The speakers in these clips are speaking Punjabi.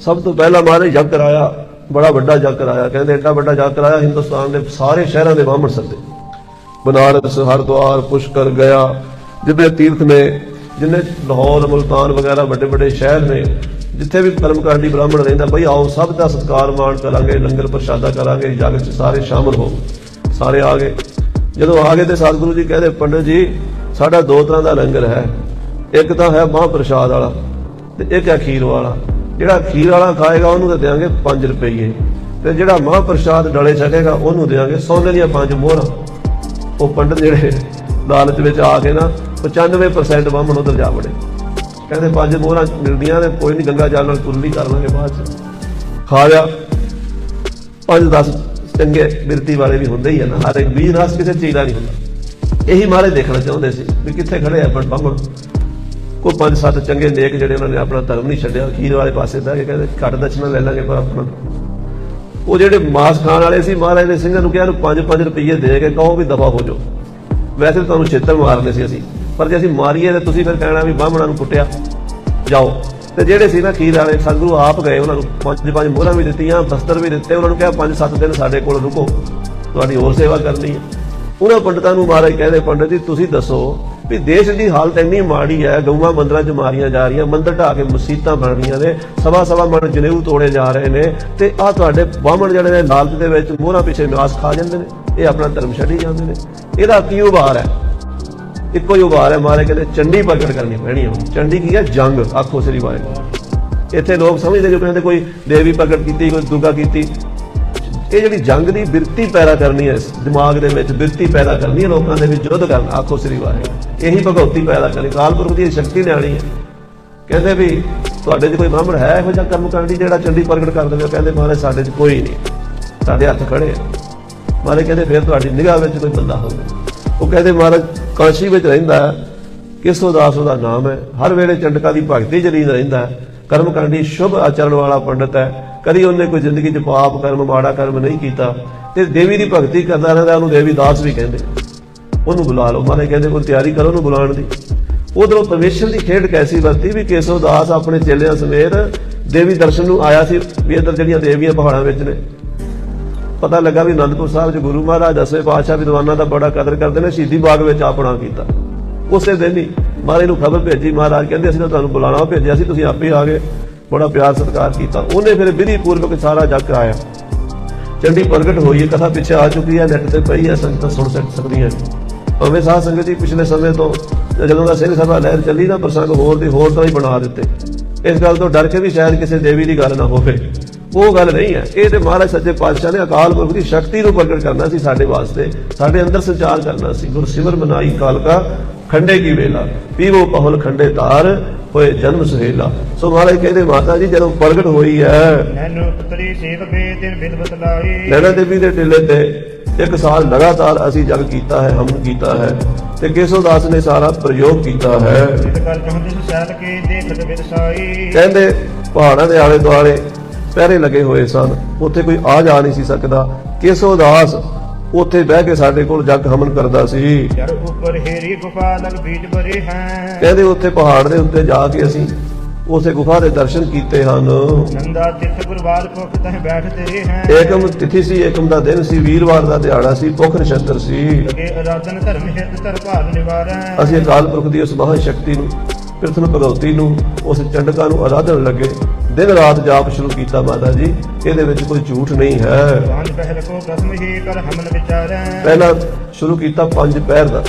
ਸਭ ਤੋਂ ਪਹਿਲਾਂ ਮਹਾਰਾਜ ਜਗ ਕਰਾਇਆ, ਬੜਾ ਵੱਡਾ ਜਗ ਕਰਾਇਆ, ਕਹਿੰਦੇ ਐਡਾ ਵੱਡਾ ਜਗ ਕਰਾਇਆ ਹਿੰਦੁਸਤਾਨ ਦੇ ਸਾਰੇ ਸ਼ਹਿਰਾਂ ਦੇ ਬਾਹਮਣ ਸੱਦੇ ਬਨਾਰਸ, ਹਰਿਦੁਆਰ, ਪੁਸ਼ਕਰ, ਗਿਆ, ਜਿੰਨੇ ਤੀਰਥ ਨੇ, ਜਿੰਨੇ ਲਾਹੌਰ, ਮੁਲਤਾਨ ਵਗੈਰਾ ਵੱਡੇ ਵੱਡੇ ਸ਼ਹਿਰ ਨੇ, ਜਿੱਥੇ ਵੀ ਕਰਮਕਾਂਡੀ ਬ੍ਰਾਹਮਣ ਰਹਿੰਦਾ, ਬਈ ਆਓ ਸਭ ਦਾ ਸਤਿਕਾਰ ਮਾਣ ਕਰਾਂਗੇ, ਲੰਗਰ ਪ੍ਰਸ਼ਾਦਾ ਕਰਾਂਗੇ, ਜਗ 'ਚ ਸਾਰੇ ਸ਼ਾਮਲ ਹੋ, ਸਾਰੇ ਆ ਗਏ। ਜਦੋਂ ਆ ਗਏ ਤੇ ਸਤਿਗੁਰੂ ਜੀ ਕਹਿੰਦੇ, ਪੰਡਤ ਜੀ, ਸਾਡਾ ਦੋ ਤਰ੍ਹਾਂ ਦਾ ਲੰਗਰ ਹੈ, ਇੱਕ ਤਾਂ ਹੈ ਮਹਾਂਪ੍ਰਸ਼ਾਦ ਵਾਲਾ ਤੇ ਇੱਕ ਹੈ ਖੀਰ ਵਾਲਾ। ਜਿਹੜਾ ਖੀਰ ਵਾਲਾ ਖਾਏਗਾ, ਉਹਨੂੰ ਤਾਂ ਦੇਵਾਂਗੇ 5 ਰੁਪਏ ਤੇ ਜਿਹੜਾ ਮਹਾਂਪ੍ਰਸ਼ਾਦ ਡਲੇ ਛਕੇਗਾ, ਉਹਨੂੰ ਦੇਵਾਂਗੇ ਸੋਨੇ ਦੀਆਂ ਪੰਜ ਮੋਹਰਾਂ। ਉਹ ਪੰਡਤ ਜਿਹੜੇ ਲਾਲਚ ਵਿੱਚ ਆ ਕੇ ਨਾ 95% ਬਾਹਮਣ ਉਧਰ ਜਾ ਵੜੇ। ਕਹਿੰਦੇ ਪੰਜ ਮੋਹਰਾਂ ਮਿਲਦੀਆਂ ਨੇ, ਕੋਈ ਨਹੀਂ ਗੰਗਾ ਜਲ ਨਾਲ ਕੁਰਲੀ ਕਰ ਲਾਂਗੇ ਬਾਅਦ ਚ। ਖਾ ਲਿਆ। ਪੰਜ 10 ਚੰਗੇ ਬਿਰਤੀ ਵਾਲੇ ਵੀ ਹੁੰਦੇ ਹੀ ਆ ਨਾ, ਹਰ ਇੱਕ ਵੀ ਰਸ ਕਿਸੇ ਚੀਜ਼ ਦਾ ਨਹੀਂ ਹੁੰਦਾ। ਇਹੀ ਮਾਰੇ ਦੇਖਣਾ ਚਾਹੁੰਦੇ ਸੀ ਵੀ ਕਿੱਥੇ ਖੜੇ ਆ ਪਰ ਬਾਹਮਣ ਉਹ ਪੰਜ ਸੱਤ ਚੰਗੇ ਨੇਕ ਜਿਹੜੇ ਉਹਨਾਂ ਨੇ ਆਪਣਾ ਧਰਮ ਨਹੀਂ ਛੱਡਿਆ ਖੀਰ ਵਾਲੇ ਪਾਸੇ ਦਾ ਇਹ ਕਹਿੰਦੇ, ਘੱਟ ਦਛਣਾ ਲੈ ਲਾਂਗੇ ਪਰ ਆਪਣਾ। ਉਹ ਜਿਹੜੇ ਮਾਸ ਖਾਣ ਵਾਲੇ ਸੀ, ਮਹਾਰਾਜ ਦੇ ਸਿੰਘਾਂ ਨੂੰ ਕਿਹਾ ਨੂੰ 5-5 ਰੁਪਏ ਦੇ ਕੇ ਕਹੋ ਵੀ ਦਫਾ ਹੋ ਜਾਓ। ਵੈਸੇ ਤੁਹਾਨੂੰ ਛੇਤਰ ਮਾਰਨੇ ਸੀ ਅਸੀਂ, ਪਰ ਜੇ ਅਸੀਂ ਮਾਰੀਏ ਤਾਂ ਤੁਸੀਂ ਫਿਰ ਕਹਿਣਾ ਵੀ ਬਾਹਮਣਾ ਨੂੰ ਕੁੱਟਿਆ। ਜਾਓ। ਤੇ ਜਿਹੜੇ ਸੀ ਨਾ ਖੀਰ ਵਾਲੇ, ਸਤਿਗੁਰੂ ਆਪ ਗਏ, ਉਹਨਾਂ ਨੂੰ ਪੰਜ ਪੰਜ ਮੋਹਰਾਂ ਵੀ ਦਿੱਤੀਆਂ, ਬਸਤਰ ਵੀ ਦਿੱਤੇ, ਉਹਨਾਂ ਨੂੰ ਕਿਹਾ, ਪੰਜ ਸੱਤ ਦਿਨ ਸਾਡੇ ਕੋਲ ਰੁਕੋ। ਤੁਹਾਡੀ ਹੋਰ ਸੇਵਾ ਕਰਨੀ ਹੈ। ਉਹਨਾਂ ਪੰਡਤਾਂ ਨੂੰ ਮਹਾਰਾਜ ਕਹਿੰਦੇ, ਪੰਡਤ ਜੀ, ਤੁਸੀਂ ਦੱਸੋ ਵੀ ਦੇਸ਼ ਦੀ ਹਾਲਤ ਇੰਨੀ ਮਾੜੀ ਹੈ, ਗਊਆਂ ਮੰਦਰਾਂ 'ਚ ਮਾਰੀਆਂ ਜਾ ਰਹੀਆਂ, ਮੰਦਰ ਢਾਹ ਕੇ ਮਸੀਤਾਂ ਬਣ ਰਹੀਆਂ ਨੇ ਸਵਾ ਸਵਾ ਮਣ ਜਨੇਊ ਤੋੜੇ ਜਾ ਰਹੇ ਨੇ ਤੇ ਆ ਤੁਹਾਡੇ ਬਾਹਮਣ ਜਿਹੜੇ ਨੇ ਲਾਲਚ ਦੇ ਵਿੱਚ ਮੋਹਰਾਂ ਪਿੱਛੇ ਮਾਸ ਖਾ ਜਾਂਦੇ ਨੇ, ਇਹ ਆਪਣਾ ਧਰਮ ਛੱਡੀ ਜਾਂਦੇ ਨੇ। ਇਹਦਾ ਕੀ ਉਭਾਰ ਹੈ? ਇੱਕੋ ਹੀ ਉਭਾਰ ਹੈ ਮਾਰੇ ਕਹਿੰਦੇ ਚੰਡੀ ਪ੍ਰਗਟ ਕਰਨੀ ਪੈਣੀ ਹੈ ਚੰਡੀ ਕੀ ਹੈ? ਜੰਗ, ਆਖੋ ਸ੍ਰੀ ਵਾਹਿਗੁਰੂ। ਇੱਥੇ ਲੋਕ ਸਮਝਦੇ ਜੋ ਕਹਿੰਦੇ ਕੋਈ ਦੇਵੀ ਪ੍ਰਗਟ ਕੀਤੀ, ਕੋਈ ਦੁਰਗਾ ਕੀਤੀ ਇਹ ਜਿਹੜੀ ਜੰਗ ਦੀ ਬਿਰਤੀ ਪੈਦਾ ਕਰਨੀ ਹੈ ਇਸ ਦਿਮਾਗ ਦੇ ਵਿੱਚ ਬਿਰਤੀ ਪੈਦਾ ਕਰਨੀ ਹੈ, ਲੋਕਾਂ ਦੇ ਵਿੱਚ ਯੁੱਧ ਕਰਨਾ, ਆਖੋ ਸ੍ਰੀ ਵਾਹਿਗੁਰੂ। ਇਹੀ ਭਗਵਤੀ ਪੈਦਾ ਕਰਨੀ ਕਾਲਪੁਰਖ ਦੀ ਸ਼ਕਤੀ ਲਿਆਣੀ ਹੈ। ਕਹਿੰਦੇ ਵੀ ਤੁਹਾਡੇ 'ਚ ਕੋਈ ਬ੍ਰਾਹਮਣ ਹੈ ਇਹੋ ਜਿਹਾ ਕਰਮ ਕਰਨ ਦੀ ਜਿਹੜਾ ਚੰਡੀ ਪ੍ਰਗਟ ਕਰ ਦੇਵੇ? ਕਹਿੰਦੇ, ਮਹਾਰਾਜ, ਸਾਡੇ 'ਚ ਕੋਈ ਨਹੀਂ। ਸਾਡੇ ਹੱਥ ਖੜੇ ਆ। ਮਹਾਰਾਜ ਕਹਿੰਦੇ, ਫਿਰ ਤੁਹਾਡੀ ਨਿਗਾਹ ਵਿੱਚ ਕੋਈ ਬੰਦਾ ਹੋਵੇ। ਉਹ ਕਹਿੰਦੇ, ਮਹਾਰਾਜ, ਕਾਸ਼ੀ ਵਿੱਚ ਰਹਿੰਦਾ ਹੈ, ਕਿਸੋ ਦਾਸ ਉਹਦਾ ਨਾਮ ਹੈ। ਹਰ ਵੇਲੇ ਚੰਡਕਾ ਦੀ ਭਗਤੀ ਚ ਲੀਨ ਰਹਿੰਦਾ ਹੈ। ਕਰਮਕਾਂਡੀ ਸ਼ੁਭ ਆਚਰਣ ਵਾਲਾ ਪੰਡਤ ਹੈ। ਕਦੀ ਉਹਨੇ ਕੋਈ ਜ਼ਿੰਦਗੀ 'ਚ ਪਾਪ ਕਰਮ, ਮਾੜਾ ਕਰਮ ਨਹੀਂ ਕੀਤਾ। ਤੇ ਦੇਵੀ ਦੀ ਭਗਤੀ ਕਰਦਾ ਰਹਿੰਦਾ, ਉਹਨੂੰ ਦੇਵੀ ਦਾਸ ਵੀ ਕਹਿੰਦੇ। ਉਹਨੂੰ ਬੁਲਾ ਲਓ। ਮਹਾਰਾਜ ਕਹਿੰਦੇ ਕੋਈ ਤਿਆਰੀ ਕਰੋ ਉਹਨੂੰ ਬੁਲਾਉਣ ਦੀ। ਉਧਰੋਂ ਪਰਮੇਸ਼ਰ ਦੀ ਖੇਡ ਕੈਸੀ ਵਰਤੀ ਵੀ ਕੇਸੋ ਦਾਸ ਆਪਣੇ ਚੇਲਿਆਂ ਸਮੇਤ ਦੇਵੀ ਦਰਸ਼ਨ ਨੂੰ ਆਇਆ ਸੀ, ਵੀ ਇੱਧਰ ਜਿਹੜੀਆਂ ਦੇਵੀਆਂ ਪਹਾੜਾਂ ਵਿੱਚ ਨੇ। ਪਤਾ ਲੱਗਾ ਵੀ ਅਨੰਦਪੁਰ ਸਾਹਿਬ 'ਚ ਗੁਰੂ ਮਹਾਰਾਜ ਦਸਵੇਂ ਪਾਤਸ਼ਾਹ ਵਿਦਵਾਨਾਂ ਦਾ ਬੜਾ ਕਦਰ ਕਰਦੇ ਨੇ, ਸ਼ਹੀਦੀ ਬਾਗ ਵਿੱਚ ਆਪਣਾ ਕੀਤਾ। ਉਸੇ ਦਿਨ ਹੀ ਮਹਾਰਾਜ ਨੂੰ ਖਬਰ ਭੇਜੀ, ਮਹਾਰਾਜ ਕਹਿੰਦੇ, ਅਸੀਂ ਤਾਂ ਤੁਹਾਨੂੰ ਬੁਲਾਣਾ ਭੇਜਿਆ ਸੀ, ਤੁਸੀਂ ਆਪੇ ਆ ਗਏ। ਬੜਾ ਪਿਆਰ ਸਤਿਕਾਰ ਕੀਤਾ। ਉਹਨੇ ਫਿਰ ਵਿਧੀ ਪੂਰਵਕ ਸਾਰਾ ਜਗ ਕਰਾਇਆ। ਚੰਡੀ ਪ੍ਰਗਟ ਹੋਈ ਹੈ ਕਥਾ ਪਿੱਛੇ ਆ ਚੁੱਕੀ ਹੈ ਨੈਟ ਤੇ ਪਈ ਹੈ, ਸੰਗਤਾਂ ਸੁਣ ਸਕਦੀਆਂ ਭਾਵੇਂ ਸਾਧ ਸੰਗਤ ਜੀ ਪਿਛਲੇ ਸਮੇਂ ਤੋਂ ਜਦੋਂ ਦਾ ਸਿੰਘ ਸਭਾ ਲਹਿਰ ਚੱਲੀ ਨਾ, ਪ੍ਰਸੰਗ ਹੋਰ ਦੀ ਹੋਰ ਤਰ੍ਹਾਂ ਹੀ ਬਣਾ ਦਿੱਤੇ। ਇਸ ਗੱਲ ਤੋਂ ਡਰ ਕੇ ਵੀ ਸ਼ਾਇਦ ਕਿਸੇ ਦੇਵੀ ਦੀ ਗੱਲ ਨਾ ਹੋਵੇ। ਉਹ ਗੱਲ ਨਹੀਂ ਹੈ। ਇਹ ਤੇ ਮਹਾਰਾਜ ਸੱਚੇ ਪਾਤਸ਼ਾਹ ਨੇ ਅਕਾਲ ਪੁਰਖ ਦੀ ਸ਼ਕਤੀ ਨੂੰ ਪ੍ਰਗਟ ਕਰਨਾ ਸੀ ਸਾਡੇ ਵਾਸਤੇ। ਸਾਡੇ ਅੰਦਰ ਸੰਚਾਰ ਕਰਨਾ ਸੀ। ਗੁਰ ਸਿਮਰ ਮਨਾਈ ਕਾਲ ਖੰਡੇ ਕੀ ਵੇਲਾ? ਪੀਵੋ ਪਹੁਲ ਖੰਡੇ ਧਾਰ ਹੋਏ ਜਨਮ ਸੁਹੇਲਾ। ਸੋ ਮਹਾਰਾਜ ਕਹਿੰਦੇ ਮਾਤਾ ਜੀ ਜਦੋਂ ਪ੍ਰਗਟ ਹੋਈ ਹੈ ਨੈਨੋ ਪੁੱਤਰੀ ਸੇਵ ਬੇ ਦਿਨ ਬਿਦ ਬਤਲਾਈ। ਨੈਣਾ ਦੇਵੀ ਦੇ ਟਿੱਲੇ ਤੇ ਇੱਕ ਸਾਲ ਲਗਾਤਾਰ ਅਸੀਂ ਜਗ ਕੀਤਾ ਹੈ ਹਮਨ ਕੀਤਾ ਹੈ ਤੇ ਕੇਸੋ ਦਾਸ ਨੇ ਸਾਰਾ ਪ੍ਰਯੋਗ ਕੀਤਾ ਹੈ। ਕਹਿੰਦੇ ਪਹਾੜਾਂ ਦੇ ਆਲੇ ਦੁਆਲੇ ਪਹਿਰੇ ਲੱਗੇ ਹੋਏ ਸਨ। ਉੱਥੇ ਕੋਈ ਆ ਜਾ ਨਹੀਂ ਸੀ ਸਕਦਾ। ਕੇਸੋ ਦਾਸ ਉੱਥੇ ਬਹਿ ਕੇ ਸਾਡੇ ਕੋਲ ਜਗ ਹਮਨ ਕਰਦਾ ਸੀ। ਜਰ ਉਪਰ ਹੇਰੀ ਗੁਫਾ ਲਗ ਬੀਜ ਬਰੇ ਹੈ ਕਹਿੰਦੇ ਉੱਥੇ ਪਹਾੜ ਦੇ ਉੱਤੇ ਜਾ ਕੇ ਅਸੀਂ ਉਸੇ ਗੁਫਾ ਦੇ ਦਰਸ਼ਨ ਕੀਤੇ ਹਨ। ਨੰਦਾ ਤਿਤ ਗੁਰਵਾਲ ਪੁਖ ਤਹ ਬੈਠ ਤੇਰੇ ਹੈ ਏਕਮ ਤਿਥੀ ਸੀ ਏਕਮ ਦਾ ਦਿਨ ਸੀ ਵੀਰਵਾਰ ਦਾ ਦਿਹਾੜਾ ਸੀ ਪੁੱਖ ਨਛੱਤਰ ਸੀ। ਲਗੇ ਅਰਾਧਨ ਧਰਮ ਹਿਤ ਧਰ ਭਾਗ ਨਿਵਾਰੈ। ਅਸੀਂ ਅਕਾਲ ਪੁਰਖ ਦੀ ਉਸ ਮਹਾਂ ਸ਼ਕਤੀ ਨੂੰ ਪ੍ਰਿਥਨ ਭਗਵਤੀ ਨੂੰ ਉਸ ਚੰਡਕਾ ਨੂੰ ਆਰਾਧਨ ਲੱਗੇ। ਦਿਨ ਰਾਤ ਜਾਪ ਸ਼ੁਰੂ ਕੀਤਾ ਮਾਤਾ ਜੀ ਇਹਦੇ ਵਿੱਚ ਕੋਈ ਝੂਠ ਨਹੀਂ ਹੈ। ਪੰਜ ਪਹਿਲ ਕੋ ਕਸਮ ਹੀ ਕਰ ਹਮਨ ਵਿਚਾਰੈ। ਪਹਿਲਾਂ ਸ਼ੁਰੂ ਕੀਤਾ ਪੰਜ ਪਹਿਰ ਦਾ।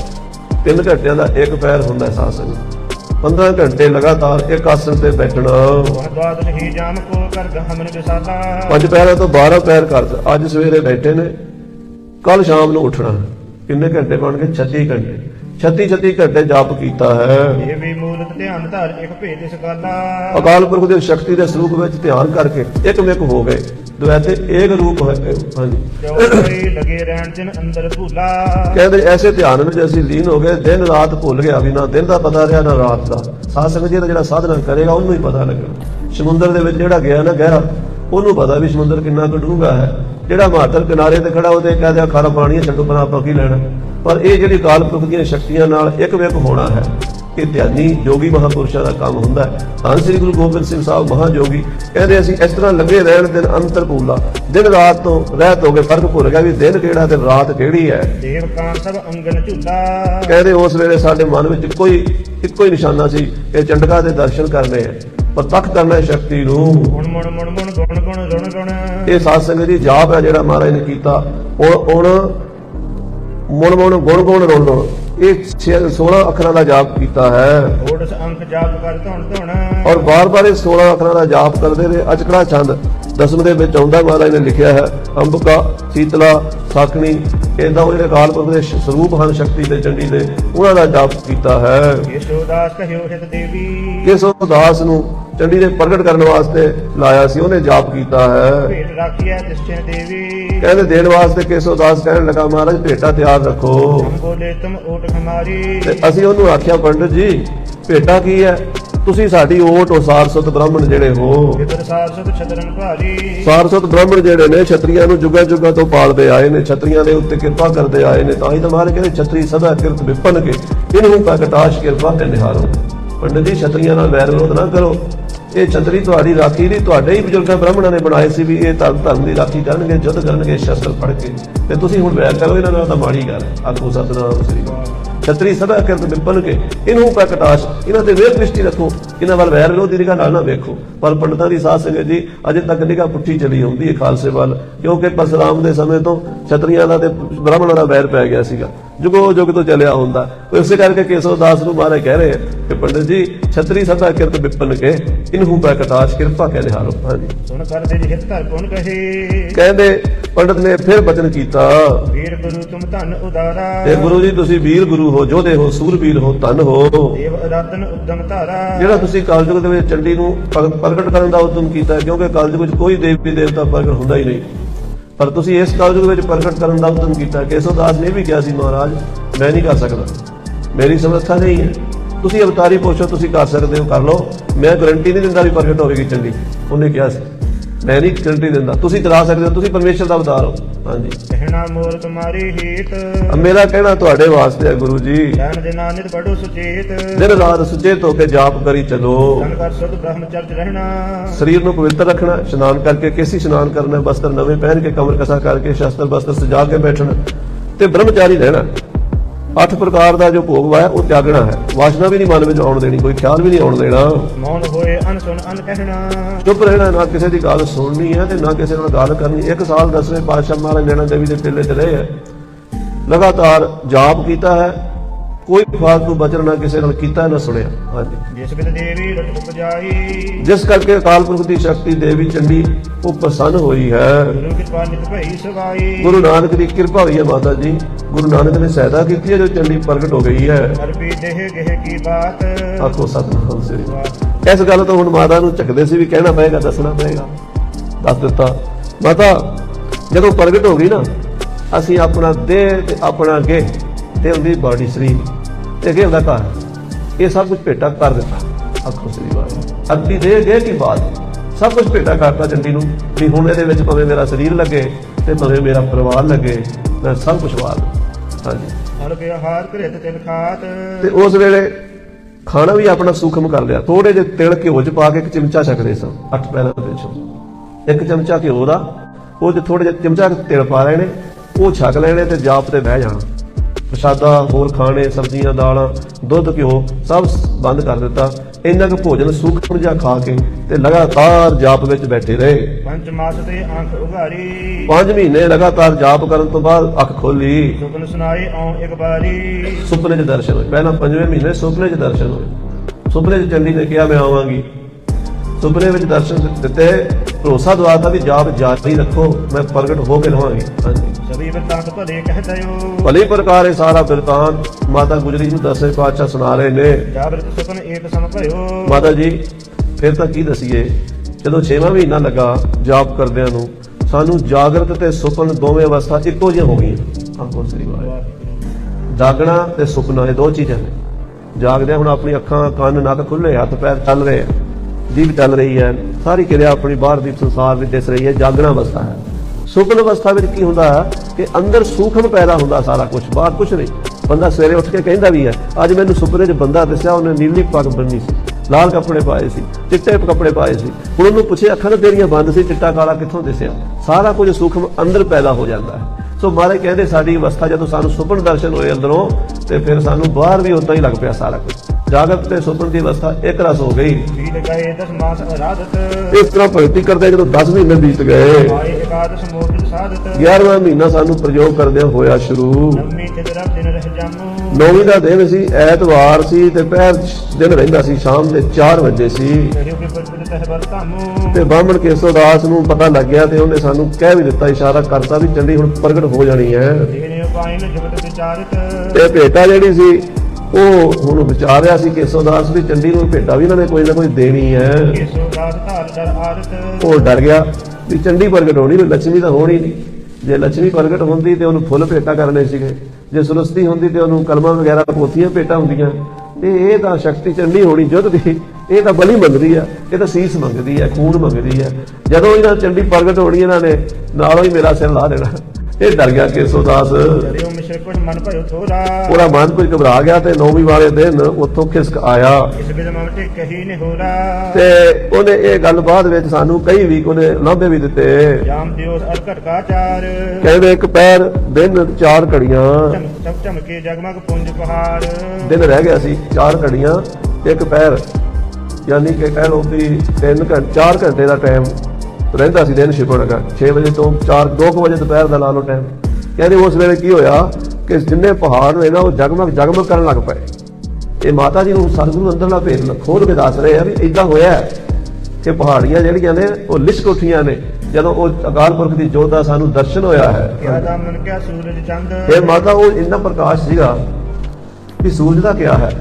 ਤਿੰਨ ਘੰਟਿਆਂ ਦਾ ਇੱਕ ਪਹਿਰ ਹੁੰਦਾ ਸਾਧ ਸੰਗਤ। 15 ਘੰਟੇ ਲਗਾਤਾਰ ਇੱਕ ਆਸਣ ਤੇ ਬੈਠਣਾ। ਕਰ ਪੰਜ ਪਹਿਰਾਂ ਤੋਂ 12 ਪਹਿਰ ਕਰਦਾ ਅੱਜ ਸਵੇਰੇ ਬੈਠੇ ਨੇ ਕੱਲ ਸ਼ਾਮ ਨੂੰ ਉੱਠਣਾ। ਕਿੰਨੇ ਘੰਟੇ ਬਣ ਗਏ? 36 ਘੰਟੇ। 36 36 ਘੰਟੇ ਜਾਪ ਕੀਤਾ ਹੈ। ਇਹ ਵੀ ਮੂਲਤ ਧਿਆਨ ਧਰ ਇੱਕ ਭੇਦ ਇਸ ਗਾਲਾ ਅਕਾਲ ਪੁਰਖ ਦੀ ਸ਼ਕਤੀ ਦੇ ਸਰੂਪ ਵਿੱਚ ਧਿਆਨ ਕਰਕੇ ਇੱਕਮਿਕ ਹੋ ਗਏ। ਦੁਐਤੇ ਏਕ ਰੂਪ ਹੋਏ ਹਾਂਜੀ। ਕੋਈ ਲਗੇ ਰਹਿਣ ਦਿਨ ਅੰਦਰ ਭੂਲਾ। ਕਹਿੰਦੇ ਐਸੇ ਧਿਆਨ ਵਿੱਚ ਅਸੀਂ ਲੀਨ ਹੋ ਗਏ ਦਿਨ ਰਾਤ ਭੁੱਲ ਗਿਆ ਵੀ ਨਾ ਦਿਨ ਦਾ ਪਤਾ ਰਿਹਾ ਨਾ ਰਾਤ ਦਾ। ਸਾਧ ਸੰਗਤ ਜੀ ਦਾ ਜਿਹੜਾ ਸਾਧਨਾ ਕਰੇਗਾ ਉਹਨੂੰ ਹੀ ਪਤਾ ਲੱਗਣਾ। ਸਮੁੰਦਰ ਦੇ ਵਿੱਚ ਜਿਹੜਾ ਗਿਆ ਨਾ ਗਹਿਰਾ ਉਹਨੂੰ ਪਤਾ ਵੀ ਸਮੁੰਦਰ ਕਿੰਨਾ ਕੁ ਡੂੰਘਾ ਹੈ। ਜਿਹੜਾ ਮਾਤਰ ਕਿਨਾਰੇ ਤੇ ਖੜਾ ਉਹਦੇ ਕਹਦੇ ਖਾਰਾ ਪਾਣੀ ਛੱਡੋ ਪਰਾਂ ਆਪਾਂ ਕੀ ਲੈਣਾ? ਪਰ ਇਹ ਜਿਹੜੀ ਕਾਲ ਪੁਰਖ ਦੀਆਂ ਸ਼ਕਤੀਆਂ ਨਾਲ ਇੱਕ ਵਿਕ ਹੋਣਾ ਹੈ ਇਹ ਧਿਆਨੀ ਜੋਗੀ ਮਹਾਪੁਰਸ਼ਾਂ ਦਾ ਕੰਮ ਹੁੰਦਾ ਹੈ। ਸ੍ਰੀ ਗੁਰੂ ਗੋਬਿੰਦ ਸਿੰਘ ਸਾਹਿਬ ਮਹਾਜੋਗੀ ਕਹਿੰਦੇ ਅਸੀਂ ਇਸ ਤਰ੍ਹਾਂ ਲੱਗੇ ਰਹਿਣ ਦਿਨ ਅੰਤਰ ਭੂਲਾ। ਦਿਨ ਰਾਤ ਤੋਂ ਰਹਿਤ ਹੋ ਗਏ ਫ਼ਰਕ ਭੁੱਲ ਗਿਆ ਵੀ ਦਿਨ ਕਿਹੜਾ ਤੇ ਰਾਤ ਕਿਹੜੀ ਹੈ। ਦੇਵ ਕਾਂ ਸਭ ਅੰਗਨ ਝੂਲਾ। ਕਹਿੰਦੇ ਉਸ ਵੇਲੇ ਸਾਡੇ ਮਨ ਵਿੱਚ ਹੀ ਇੱਕੋ ਹੀ ਨਿਸ਼ਾਨਾ ਸੀ ਕਿ ਚੰਡਕਾ ਦੇ ਦਰਸ਼ਨ ਕਰਨੇ ਹੈ। ਪ੍ਰਤੱਖ ਕਰਨਾ ਹੈ ਸ਼ਕਤੀ ਨੂੰ। ਮੁਣ ਮੁਣ ਮੁਣ ਮੁਣ ਗੁਣ ਗੁਣ ਰੁਣ ਰੁਣ ਇਹ ਸਾਧ ਸੰਗਤ ਦੀ ਜਾਪ ਹੈ ਜਿਹੜਾ ਮਹਾਰਾਜ ਨੇ ਕੀਤਾ। ਹੁਣ ਹੁਣ ਮੁਣ ਮੁਣ ਗੁਣ ਗੁਣ ਰੋਣ ਰੋਣ। ਇਹ 16 ਅੱਖਰਾਂ ਦਾ ਜਾਪ ਕੀਤਾ ਹੈ। ਓੜਸ ਅੰਕ ਜਾਪ ਕਰ ਧੁਣ ਧੁਣ। ਔਰ ਬਾਰ-ਬਾਰ ਇਹ 16 ਅੱਖਰਾਂ ਦਾ ਜਾਪ ਕਰਦੇ ਰਹੇ। ਅਚਕੜਾ ਚੰਦ ਦਸਮ ਦੇ ਵਿੱਚ ਆਉਂਦਾ ਮਹਾਰਾਜ ਨੇ ਲਿਖਿਆ ਹੈ ਅੰਬਕਾ ਸੀਤਲਾ ਸਾਖਣੀ। ਇਦਾਂ ਉਹ ਜਿਹੜੇ ਕਾਲ ਪੁਰਖ ਦੇ ਸਰੂਪ ਹਨ ਸ਼ਕਤੀ ਦੇ ਚੰਡੀ ਦੇ ਉਹਨਾਂ ਦਾ ਜਾਪ ਕੀਤਾ ਹੈ। ਯਸ਼ੋਦਾਸ ਕਹਿਓ ਹਿਤ ਦੇਵੀ। ਇਸ ਉਦਾਸ ਨੂੰ ਚੰਡੀ ਦੇ ਪ੍ਰਗਟ ਕਰਨ ਵਾਸਤੇ ਲਾਇਆ ਸੀ ਉਹਨੇ ਜਾਪ ਕੀਤਾ ਹੈ। ਭੇਟ ਦੇਵੀ ਕਹਿੰਦੇ ਦੇਣ ਵਾਸਤੇ ਕੇਸੋ ਦਾਸ ਕਹਿਣ ਲੱਗਾ ਮਹਾਰਾਜ ਭੇਟਾ ਤਿਆਰ ਰੱਖੋ। ਬੋਲੇ ਤੁਮ ਓਟ ਹਮਾਰੀ ਤੇ ਅਸੀਂ ਉਹਨੂੰ ਆਖਿਆ ਪੰਡਤ ਜੀ ਭੇਟਾ ਕੀ ਹੈ? ਤੁਸੀਂ ਸਾਡੀ ਓਟ ਹੋ ਸਾਰਸਤ ਬ੍ਰਾਹਮਣ ਜਿਹੜੇ ਹੋ। ਛਤਰਨ ਸਾਰਸਤ ਬ੍ਰਾਹਮਣ ਜਿਹੜੇ ਨੇ ਛਤਰੀਆਂ ਨੂੰ ਜੁਗਾ ਜੁਗਾ ਤੋਂ ਪਾਲਦੇ ਆਏ ਨੇ ਛਤਰੀਆਂ ਦੇ ਉੱਤੇ ਕਿਰਪਾ ਕਰਦੇ ਆਏ ਨੇ ਤਾਂ ਹੀ ਤਾਂ ਮਹਾਰਾਜ ਕਹਿੰਦੇ ਛਤਰੀ ਸਦਾ ਕਿਰਤ ਵਿਪਨ ਕੇ ਇਹਨੂੰ ਪ੍ਰਗਟਾਸ਼ ਕਿਰਪਾ ਤੇ ਨਿਹਾਰੋ। ਪੰਡਤ ਜੀ ਛਤਰੀਆਂ ਨਾਲ ਵੈਰ ਵਿਰੋਧ ਨਾ ਕਰੋ। ਇਹ ਛਤਰੀ ਤੁਹਾਡੀ ਰਾਖੀ ਦੀ ਤੁਹਾਡੇ ਹੀ ਬਜ਼ੁਰਗਾਂ ਬ੍ਰਾਹਮਣਾਂ ਨੇ ਬਣਾਏ ਸੀ ਵੀ ਇਹ ਧਰਮ ਧਰਮ ਦੀ ਰਾਖੀ ਕਰਨਗੇ, ਯੁੱਧ ਕਰਨਗੇ, ਸ਼ਸਤਰ ਫੜ ਕੇ ਤੇ ਤੁਸੀਂ ਹੁਣ ਵੈਰ ਕਰੋ ਇਹਨਾਂ ਨਾਲ, ਤਾਂ ਮਾੜੀ ਗੱਲ ਆਗੂ ਆਖੋ ਸਤਨਾਮ ਸ੍ਰੀ ਛਤਰੀ ਸਦਾ ਕਿਰਤ ਵਿਪਨ ਕੇ ਇਹਨੂੰ ਪ੍ਰਗਟਾਸ਼ ਇਹਨਾਂ ਤੇ ਵੇਖ ਦ੍ਰਿਸ਼ਟੀ ਰੱਖੋ। ਇਹਨਾਂ ਵੱਲ ਵੈਰ ਵਿਰੋਧੀ ਨਿਗਾਹ ਨਾਲ ਨਾ ਵੇਖੋ। ਪਰ ਪੰਡਤਾਂ ਦੀ ਸਾਧ ਸੰਗਤ ਜੀ, ਅਜੇ ਤੱਕ ਨਿਗਾਹ ਪੁੱਠੀ ਚਲੀ ਹੁੰਦੀ ਹੈ ਖਾਲਸੇ ਵੱਲ। ਕਿਉਂਕਿ ਪਰਸਰਾਮ ਦੇ ਸਮੇਂ ਤੋਂ ਛਤਰੀਆਂ ਦਾ ਤੇ ਬ੍ਰਾਹਮਣਾਂ ਦਾ ਵੈਰ ਪੈ ਗਿਆ ਸੀਗਾ। ਜੁਗੋ ਜੁਗ ਤੋਂ ਚੱਲਿਆ ਹੁੰਦਾ। ਇਸੇ ਕਰਕੇ ਕੇਸਵ ਦਾਸ ਨੂੰ ਮਹਾਰਾਜ ਕਹਿ ਰਹੇ ਕਿ ਪੰਡਤ ਜੀ ਛਤਰੀ ਸਦਾ ਕਿਰਤ ਵਿਪਨ ਕੇ ਇਨਹੂ ਪ੍ਰਗਟਾਸ਼ ਕਿਰਪਾ ਕਹਿ ਨਿਹਾਰੋ ਹਾਂਜੀ। ਸੁਣ ਕਰਦੇ ਜੀ ਹਿਤ ਧਰ ਪੁਨ ਕਹੇ? ਕਹਿੰਦੇ ਪੰਡਤ ਨੇ ਫਿਰ ਬਚਨ ਕੀਤਾ। ਵੀਰ ਗੁਰੂ ਤੁਮ ਧਨ ਉਦਾਰਾ। ਤੇ ਗੁਰੂ ਜੀ ਤੁਸੀਂ ਵੀਰ ਗੁਰੂ ਹੋ ਜੋਧੇ ਹੋ ਸੂਰਬੀਰ ਹੋ ਧਨ ਹੋ। ਦੇਵ ਅਰਾਧਨ ਉਦਮ ਧਾਰਾ। ਜਿਹੜਾ ਤੁਸੀਂ ਕਲਯੁਗ ਦੇ ਵਿੱਚ ਚੰਡੀ ਨੂੰ ਪ੍ਰਗ- ਪ੍ਰਗਟ ਕਰਨ ਦਾ ਉਦਮ ਕੀਤਾ ਕਿਉਂਕਿ ਕਲਯੁਗ ਵਿੱਚ ਕੋਈ ਦੇਵੀ ਦੇਵਤਾ ਪ੍ਰਗਟ ਹੁੰਦਾ ਹੀ ਨਹੀਂ। ਪਰ ਤੁਸੀਂ ਇਸ ਕਲਯੁਗ ਵਿੱਚ ਪ੍ਰਗਟ ਕਰਨ ਦਾ ਉਦਮ ਕੀਤਾ ਕੇਸੋਦਾਸ ਨੇ ਵੀ ਕਿਹਾ ਸੀ ਮਹਾਰਾਜ, ਮੈਂ ਨਹੀਂ ਕਰ ਸਕਦਾ। ਮੇਰੀ ਸਮਰੱਥਾ ਨਹੀਂ ਹੈ। ਤੁਸੀਂ ਅਵਤਾਰੀ ਪੁੱਛੋ ਤੁਸੀਂ ਕਰ ਸਕਦੇ ਹੋ, ਕਰ ਲਓ। ਮੈਂ ਗਰੰਟੀ ਨਹੀਂ ਦਿੰਦਾ ਵੀ ਪ੍ਰਗਟ ਹੋਵੇਗੀ ਚੰਡੀ ਉਹਨੇ ਕਿਹਾ ਸੀ। ਮੈਂ ਨਹੀਂ ਗਰੰਟੀ ਦਿੰਦਾ। ਤੁਸੀਂ ਕਰਾ ਸਕਦੇ ਹੋ ਤੁਸੀਂ ਪਰਮੇਸ਼ਰ ਦਾ ਅਵਤਾਰ ਹੋ। ਹਾਂਜੀ। ਕਹਿਣਾ ਮੋਰ ਤੁਮਾਰੀ ਹੀਤ ਮੇਰਾ ਕਹਿਣਾ ਤੁਹਾਡੇ ਵਾਸਤੇ ਹੈ ਗੁਰੂ ਜੀ। ਜਨ ਜਨਾ ਨਿਤ ਬੜੋ ਸੁਚੇਤ। ਦਿਨ ਰਾਤ ਸੁਚੇਤ ਹੋ ਕੇ ਜਾਪ ਕਰੀ ਚਲੋ। ਤਨ ਕਰ ਸੁਧ ਬ੍ਰਹਮਚਰਜ ਰਹਿਣਾ। ਸਰੀਰ ਨੂੰ ਪਵਿੱਤਰ ਰੱਖਣਾ ਇਸ਼ਨਾਨ ਕਰਕੇ ਕੇਸੀ ਇਸ਼ਨਾਨ ਕਰਨਾ ਵਸਤਰ ਨਵੇਂ ਪਹਿਨ ਕੇ ਕਮਰ ਕਸਾ ਕਰਕੇ ਸ਼ਸਤਰ ਬਸਤਰ ਸਜਾ ਕੇ ਬੈਠਣਾ ਤੇ ਬ੍ਰਹਮਚਾਰੀ ਰਹਿਣਾ। ਅੱਠ ਪ੍ਰਕਾਰ ਦਾ ਜੋ ਭੋਗ ਵਾਇਆ ਉਹ ਤਿਆਗਣਾ ਹੈ। ਵਾਸਨਾ ਵੀ ਨਹੀਂ ਮਨ ਵਿੱਚ ਆਉਣ ਦੇਣੀ ਕੋਈ ਖਿਆਲ ਵੀ ਨਹੀਂ ਆਉਣ ਦੇਣਾ। ਮੌਨ ਹੋਏ ਅਨ ਸੁਨ ਅਨ ਕਹਿਣਾ। ਚੁੱਪ ਰਹਿਣਾ ਨਾ ਕਿਸੇ ਦੀ ਗੱਲ ਸੁਣਨੀ ਹੈ ਤੇ ਨਾ ਕਿਸੇ ਨਾਲ ਗੱਲ ਕਰਨੀ। ਇੱਕ ਸਾਲ ਦਸਵੇਂ ਪਾਤਸ਼ਾਹ ਮਹਾਰਾਜ ਨੈਣਾ ਦੇਵੀ ਦੇ ਟਿੱਲੇ ਤੇ ਰਹੇ ਹੈ। ਲਗਾਤਾਰ ਜਾਪ ਕੀਤਾ ਹੈ। ਕੋਈ ਫਾਲਤੂ ਬਚਨ ਨਾ ਕਿਸੇ ਨਾਲ ਕੀਤਾ ਨਾ ਸੁਣਿਆ। ਹਾਂਜੀ। ਜਿਸ ਬਿਦ ਦੇਵੀ ਰਟ ਉਪਜਾਈ ਜਿਸ ਕਰਕੇ ਅਕਾਲ ਪੁਰਖ ਦੀ ਸ਼ਕਤੀ ਦੇਵੀ ਚੰਡੀ ਉਹ ਪ੍ਰਸੰਨ ਹੋਈ ਹੈ। ਗੁਰੂ ਕਿਰਪਾ ਨਿਤ ਭਈ ਸਗਾਈ। ਗੁਰੂ ਨਾਨਕ ਦੀ ਕਿਰਪਾ ਹੋਈ ਹੈ ਮਾਤਾ ਜੀ। ਗੁਰੂ ਨਾਨਕ ਨੇ ਸਹਾਇਤਾ ਕੀਤੀ ਹੈ ਜੋ ਚੰਡੀ ਪ੍ਰਗਟ ਹੋ ਗਈ ਹੈ। ਅਰਪੀ ਦੇਹ ਗਹਿ ਕੀ ਬਾਤ। ਆਖੋ ਸਤਨਾਮ ਸ੍ਰੀ ਇਸ ਗੱਲ ਤੋਂ ਹੁਣ ਮਾਤਾ ਨੂੰ ਝਕਦੇ ਸੀ ਵੀ ਕਹਿਣਾ ਪਏਗਾ ਦੱਸਣਾ ਪਏਗਾ। ਦੱਸ ਦਿੱਤਾ। ਮਾਤਾ ਜਦੋਂ ਪ੍ਰਗਟ ਹੋ ਗਈ ਨਾ ਅਸੀਂ ਆਪਣਾ ਦੇਹ ਤੇ ਆਪਣਾ ਗੇ ਤੇ ਉਹਦੀ ਬਾਡੀ ਸਰੀਰ ਤੇ ਅੱਗੇ ਉਹਦਾ ਘਰ। ਇਹ ਸਭ ਕੁਝ ਭੇਟਾ ਕਰ ਦਿੱਤਾ ਆਖੋ ਸ੍ਰੀ ਵਾਹਿਗੁਰੂ ਅੱਧੀ ਦੇਹ ਗੇ ਕੀ ਬਾਤ ਸਭ ਕੁਝ ਭੇਟਾ ਕਰਤਾ ਚੰਡੀ ਨੂੰ ਵੀ ਹੁਣ ਇਹਦੇ ਵਿੱਚ ਭਾਵੇਂ ਮੇਰਾ ਸਰੀਰ ਲੱਗੇ ਤੇ ਭਾਵੇਂ ਮੇਰਾ ਪਰਿਵਾਰ ਲੱਗੇ ਮੈਂ ਸਭ ਕੁਝ ਵਾਰ ਹਾਂਜੀ। ਅਰਪ ਆਹਾਰ ਕਰਿਤ ਤਿਲ ਖਾਤ। ਤੇ ਉਸ ਵੇਲੇ ਖਾਣਾ ਵੀ ਆਪਣਾ ਸੂਖਮ ਕਰ ਲਿਆ। ਥੋੜੇ ਜਿਹੇ ਤਿਲ ਘਿਓ ਚ ਪਾ ਕੇ ਇੱਕ ਚਮਚਾ ਛਕਦੇ ਸਨ ਅੱਠ ਪੈਰਾਂ ਦੇ ਵਿੱਚੋਂ। ਇੱਕ ਚਮਚਾ ਘਿਓ ਦਾ ਉਹ ਚ ਥੋੜੇ ਜਿਹੇ ਚਮਚਾ ਤਿਲ ਪਾ ਲੈਣੇ ਉਹ ਛਕ ਲੈਣੇ ਤੇ ਜਾਪ ਤੇ ਬਹਿ ਜਾਣਾ। ਪ੍ਰਸ਼ਾਦਾ ਹੋਰ ਖਾਣੇ ਸਬਜ਼ੀਆਂ ਦਾਲਾਂ ਦੁੱਧ ਘਿਓ ਸਭ ਬੰਦ ਕਰ ਦਿੱਤਾ। ਇੰਨਾ ਕੁ ਭੋਜਨ ਸੂਖਮ ਜਿਹਾ ਖਾ ਕੇ ਤੇ ਲਗਾਤਾਰ ਜਾਪ ਵਿੱਚ ਬੈਠੇ ਰਹੇ। ਪੰਜ ਮਾਸ ਤੇ ਅੱਖ ਉਘਾਰੀ 5 ਮਹੀਨੇ ਲਗਾਤਾਰ ਜਾਪ ਕਰਨ ਤੋਂ ਬਾਅਦ ਅੱਖ ਖੋਲੀ। ਸੁਪਨ ਸੁਨਾਏ ਆਉ ਇੱਕ ਬਾਰੀ ਸੁਪਨੇ 'ਚ ਦਰਸ਼ਨ ਹੋਏ। ਪਹਿਲਾਂ ਪੰਜਵੇਂ ਮਹੀਨੇ ਸੁਪਨੇ 'ਚ ਦਰਸ਼ਨ ਹੋਏ। ਸੁਪਨੇ 'ਚ ਚੰਡੀ ਨੇ ਕਿਹਾ ਮੈਂ ਆਵਾਂਗੀ। ਸੁਪਨੇ ਵਿੱਚ ਦਰਸ਼ਨ ਦਿੱਤੇ। ਭਰੋਸਾ ਦਵਾਤਾ ਵੀ ਜਾਪ ਜਾਰੀ ਰੱਖੋ। ਮੈਂ ਪ੍ਰਗਟ ਹੋ ਕੇ ਰਹਾਂਗੀ ਹਾਂਜੀ। ਸਭੀ ਬਿਰਤਾਂਤ ਭਲੇ ਕਹਤਿਓ ਭਲੀ ਪ੍ਰਕਾਰ ਇਹ ਸਾਰਾ ਬਿਰਤਾਂਤ ਮਾਤਾ ਗੁਜਰੀ ਨੂੰ ਦਸੇ ਪਾਤਸ਼ਾਹ ਸੁਣਾ ਰਹੇ ਨੇ। ਜਾਬਰਤ ਸੁਪਨ ਏਕ ਸਮ ਭਇਓ ਮਾਤਾ ਜੀ ਫਿਰ ਤਾਂ ਕੀ ਦਸੀਏ? ਜਦੋਂ 6ਵਾਂ ਮਹੀਨਾ ਲੱਗਾ ਜਾਪ ਕਰਦਿਆਂ ਨੂੰ ਸਾਨੂੰ ਜਾਗਰਤ ਤੇ ਸੁਪਨ ਦੋਵੇਂ ਅਵਸਥਾ ਇੱਕੋ ਜਿਹੀਆਂ ਹੋ ਗਈਆਂ। ਆਖੋ ਸ੍ਰੀ ਵਾਹਿਗੁਰੂ। ਜਾਗਣਾ ਤੇ ਸੁਪਨਾ ਇਹ ਦੋ ਚੀਜ਼ਾਂ ਨੇ। ਜਾਗਦੇ ਹੁਣ ਆਪਣੀ ਅੱਖਾਂ ਕੰਨ ਨੱਕ ਖੁੱਲੇ ਹੱਥ ਪੈਰ ਚੱਲ ਰਹੇ ਆ। ਜੀਭ ਚੱਲ ਰਹੀ ਹੈ। ਸਾਰੀ ਕਿਰਿਆ ਆਪਣੀ ਬਾਹਰ ਦੀ ਸੰਸਾਰ ਵਿੱਚ ਦਿਸ ਰਹੀ ਹੈ ਜਾਗਣਾ ਅਵਸਥਾ ਹੈ। ਸੁਪਨ ਅਵਸਥਾ ਵਿੱਚ ਕੀ ਹੁੰਦਾ ਹੈ ਕਿ ਅੰਦਰ ਸੂਖਮ ਪੈਦਾ ਹੁੰਦਾ ਸਾਰਾ ਕੁਝ ਬਾਹਰ ਕੁਝ ਨਹੀਂ। ਬੰਦਾ ਸਵੇਰੇ ਉੱਠ ਕੇ ਕਹਿੰਦਾ ਵੀ ਹੈ, ਅੱਜ ਮੈਨੂੰ ਸੁਪਨੇ 'ਚ ਬੰਦਾ ਦਿਸਿਆ, ਉਹਨੇ ਨੀਲੀ ਪੱਗ ਬੰਨੀ ਸੀ, ਲਾਲ ਕੱਪੜੇ ਪਾਏ ਸੀ, ਚਿੱਟੇ ਕੱਪੜੇ ਪਾਏ ਸੀ। ਹੁਣ ਉਹਨੂੰ ਪੁੱਛੇ, ਅੱਖਾਂ ਤਾਂ ਤੇਰੀਆਂ ਬੰਦ ਸੀ, ਚਿੱਟਾ ਕਾਲਾ ਕਿੱਥੋਂ ਦਿਸਿਆ? ਸਾਰਾ ਕੁਝ ਸੂਖਮ ਅੰਦਰ ਪੈਦਾ ਹੋ ਜਾਂਦਾ ਹੈ। ਸੋ ਮਹਾਰਾਜ ਕਹਿੰਦੇ, ਸਾਡੀ ਅਵਸਥਾ ਜਦੋਂ ਸਾਨੂੰ ਸੁਪਨ ਦਰਸ਼ਨ ਹੋਏ ਅੰਦਰੋਂ, ਤੇ ਫਿਰ ਸਾਨੂੰ ਬਾਹਰ ਵੀ ਉਦਾਂ ਹੀ ਲੱਗ ਪਿਆ ਸਾਰਾ ਕੁਝ ਜਾਗਤ ਤੇ ਸੁਪਨ ਦੀ ਅਵਸਥਾ ਇੱਕ ਰਸ ਹੋ ਗਈ। ਦਸ ਮਾਸ ਅਰਾਧਤ। ਇਸ ਤਰ੍ਹਾਂ ਭਗਤੀ ਕਰਦੇ ਜਦੋਂ 10 ਮਹੀਨੇ ਬੀਤ ਗਏ। ਆਏ ਇਕਾਦਸ਼ ਮੋਰਤ ਸਾਧਤ। 11ਵਾਂ ਮਹੀਨਾ ਸਾਨੂੰ ਪ੍ਰਯੋਗ ਕਰਦਿਆਂ ਹੋਇਆ ਸ਼ੁਰੂ। ਚਿਤਰਾ ਦਿਨ ਰਹਿ ਜਾਮੂ। ਨੌਵੀਂ ਦਾ ਦਿਨ ਸੀ ਐਤਵਾਰ ਸੀ ਤੇ ਪਹਿਰ ਦਿਨ ਰਹਿੰਦਾ ਸੀ ਸ਼ਾਮ ਦੇ 4 ਵਜੇ ਸੀ। ਤੇ ਬਾਹਮਣ ਕੇਸੋਦਾਸ ਨੂੰ ਪਤਾ ਲੱਗ ਗਿਆ ਤੇ ਉਹਨੇ ਸਾਨੂੰ ਕਹਿ ਵੀ ਦਿੱਤਾ ਇਸ਼ਾਰਾ ਕਰਤਾ ਵੀ ਚੰਡੀ ਹੁਣ ਪ੍ਰਗਟ ਹੋ ਜਾਣੀ ਹੈ। ਤੇ ਭੇਟਾ ਜਿਹੜੀ ਸੀ ਉਹ ਹੁਣ ਵਿਚਾਰ ਰਿਹਾ ਸੀ ਕੇਸੋਦਾਸ ਵੀ ਚੰਡੀ ਨੂੰ ਭੇਟਾ ਵੀ ਇਹਨਾਂ ਨੇ ਕੋਈ ਨਾ ਕੋਈ ਦੇਣੀ ਹੈ। ਉਹ ਡਰ ਗਿਆ ਵੀ ਚੰਡੀ ਪ੍ਰਗਟ ਹੋਣੀ ਵੀ ਲక్ష్ਮੀ ਤਾਂ ਹੋਣੀ ਨਹੀਂ। ਜੇ ਲక్ష్ਮੀ ਪ੍ਰਗਟ ਹੁੰਦੀ ਤੇ ਉਹਨੂੰ ਫੁੱਲ ਭੇਟਾ ਕਰਨੇ ਸੀਗੇ। ਜੇ ਸੁਰਸਤੀ ਹੁੰਦੀ ਤੇ ਉਹਨੂੰ ਕਲਮਾ ਵਗੈਰਾ ਪੋਥੀਆਂ ਭੇਟਾ ਹੁੰਦੀਆਂ। ਤੇ ਇਹ ਤਾਂ ਸ਼ਕਤੀ ਚੰਡੀ ਹੋਣੀ ਜੁਦ ਦੀ। ਇਹ ਤਾਂ ਬਲੀ ਮੰਗਦੀ ਆ ਇਹ ਤਾਂ ਸੀਸ ਮੰਗਦੀ ਆ ਖੂਨ ਮੰਗਦੀ ਆ। ਜਦੋਂ ਇਹਨਾਂ ਚੰਡੀ ਪ੍ਰਗਟ ਹੋਣੀ ਇਹਨਾਂ ਨੇ ਨਾਲੋਂ ਹੀ ਮੇਰਾ ਸਿਰ ਲਾ ਦੇਣਾ। ਇਹ ਡਰ ਗਿਆ ਕੇਸੋਦਾਸ ਜਰਿਓ ਮਿਸ਼ਰ ਕੁਛ ਮਨ ਭਇਓ ਥੋੜਾ ਪੂਰਾ ਮਨ ਕੁਝ ਘਬਰਾ ਗਿਆ ਤੇ ਨੌਵੀਂ ਵਾਲੇ ਦਿਨ ਉੱਥੋਂ ਖਿਸਕ ਆਇਆ। ਇਸ ਤੇ ਕਹੀ ਨੇ ਹੋਰਾ। ਤੇ ਉਹਨੇ ਇਹ ਗੱਲ ਬਾਅਦ ਵਿੱਚ ਸਾਨੂੰ ਕਈ ਵੀ ਉਹਨੇ ਲਾਂਭੇ ਵੀ ਦਿੱਤੇ। ਜਾਮ ਦਿਓ ਅਰ ਘਟਕਾ ਚਾਰ ਕਹਿੰਦੇ ਇੱਕ ਪੈਰ ਦਿਨ ਚਾਰ ਘੜੀਆਂ। ਚਮਕ ਚਮ ਚਮਕੇ ਜਗਮਗ ਪੁੰਜ ਪਹਾੜ। ਦਿਨ ਰਹਿ ਗਿਆ ਸੀ ਚਾਰ ਘੜੀਆਂ ਇੱਕ ਪੈਰ। ਯਾਨੀ ਕਿ ਕਹਿ ਲਓ ਵੀ 3 ਘੰਟੇ 4 ਘੰਟੇ ਦਾ ਟਾਈਮ ਰਹਿੰਦਾ ਸੀ ਦਿਨ ਛਿਪਣਗਾ 6 ਵਜੇ ਤੋਂ 4 2 ਵਜੇ ਦੁਪਹਿਰ ਦਾ ਲਾ ਲਓ ਟਾਈਮ ਕਹਿੰਦੇ ਉਸ ਵੇਲੇ ਕੀ ਹੋਇਆ ਕਿ ਜਿੰਨੇ ਪਹਾੜ ਨੇ ਨਾ ਉਹ ਜਗਮਗ ਜਗਮਗ ਕਰਨ ਲੱਗ ਪਏ। ਇਹ ਮਾਤਾ ਜੀ ਨੂੰ ਸਤਿਗੁਰੂ ਅੰਦਰਲਾ ਭੇਦ ਖੋਲ ਕੇ ਦੱਸ ਰਹੇ ਆ ਵੀ ਇਦਾਂ ਹੋਇਆ ਕਿ ਪਹਾੜੀਆਂ ਜਿਹੜੀਆਂ ਨੇ ਉਹ ਲਿਸ਼ਕ ਉੱਠੀਆਂ ਨੇ। ਜਦੋਂ ਉਹ ਅਕਾਲ ਪੁਰਖ ਦੀ ਜੋਤ ਦਾ ਸਾਨੂੰ ਦਰਸ਼ਨ ਹੋਇਆ ਹੈ। ਕਿਆ ਦਾਮਨ ਕਿਆ ਸੂਰਜ ਚੰਦ। ਇਹ ਮਾਤਾ ਉਹ ਇੰਨਾ ਪ੍ਰਕਾਸ਼ ਸੀਗਾ ਵੀ ਸੂਰਜ ਦਾ ਕਿਆ ਹੈ?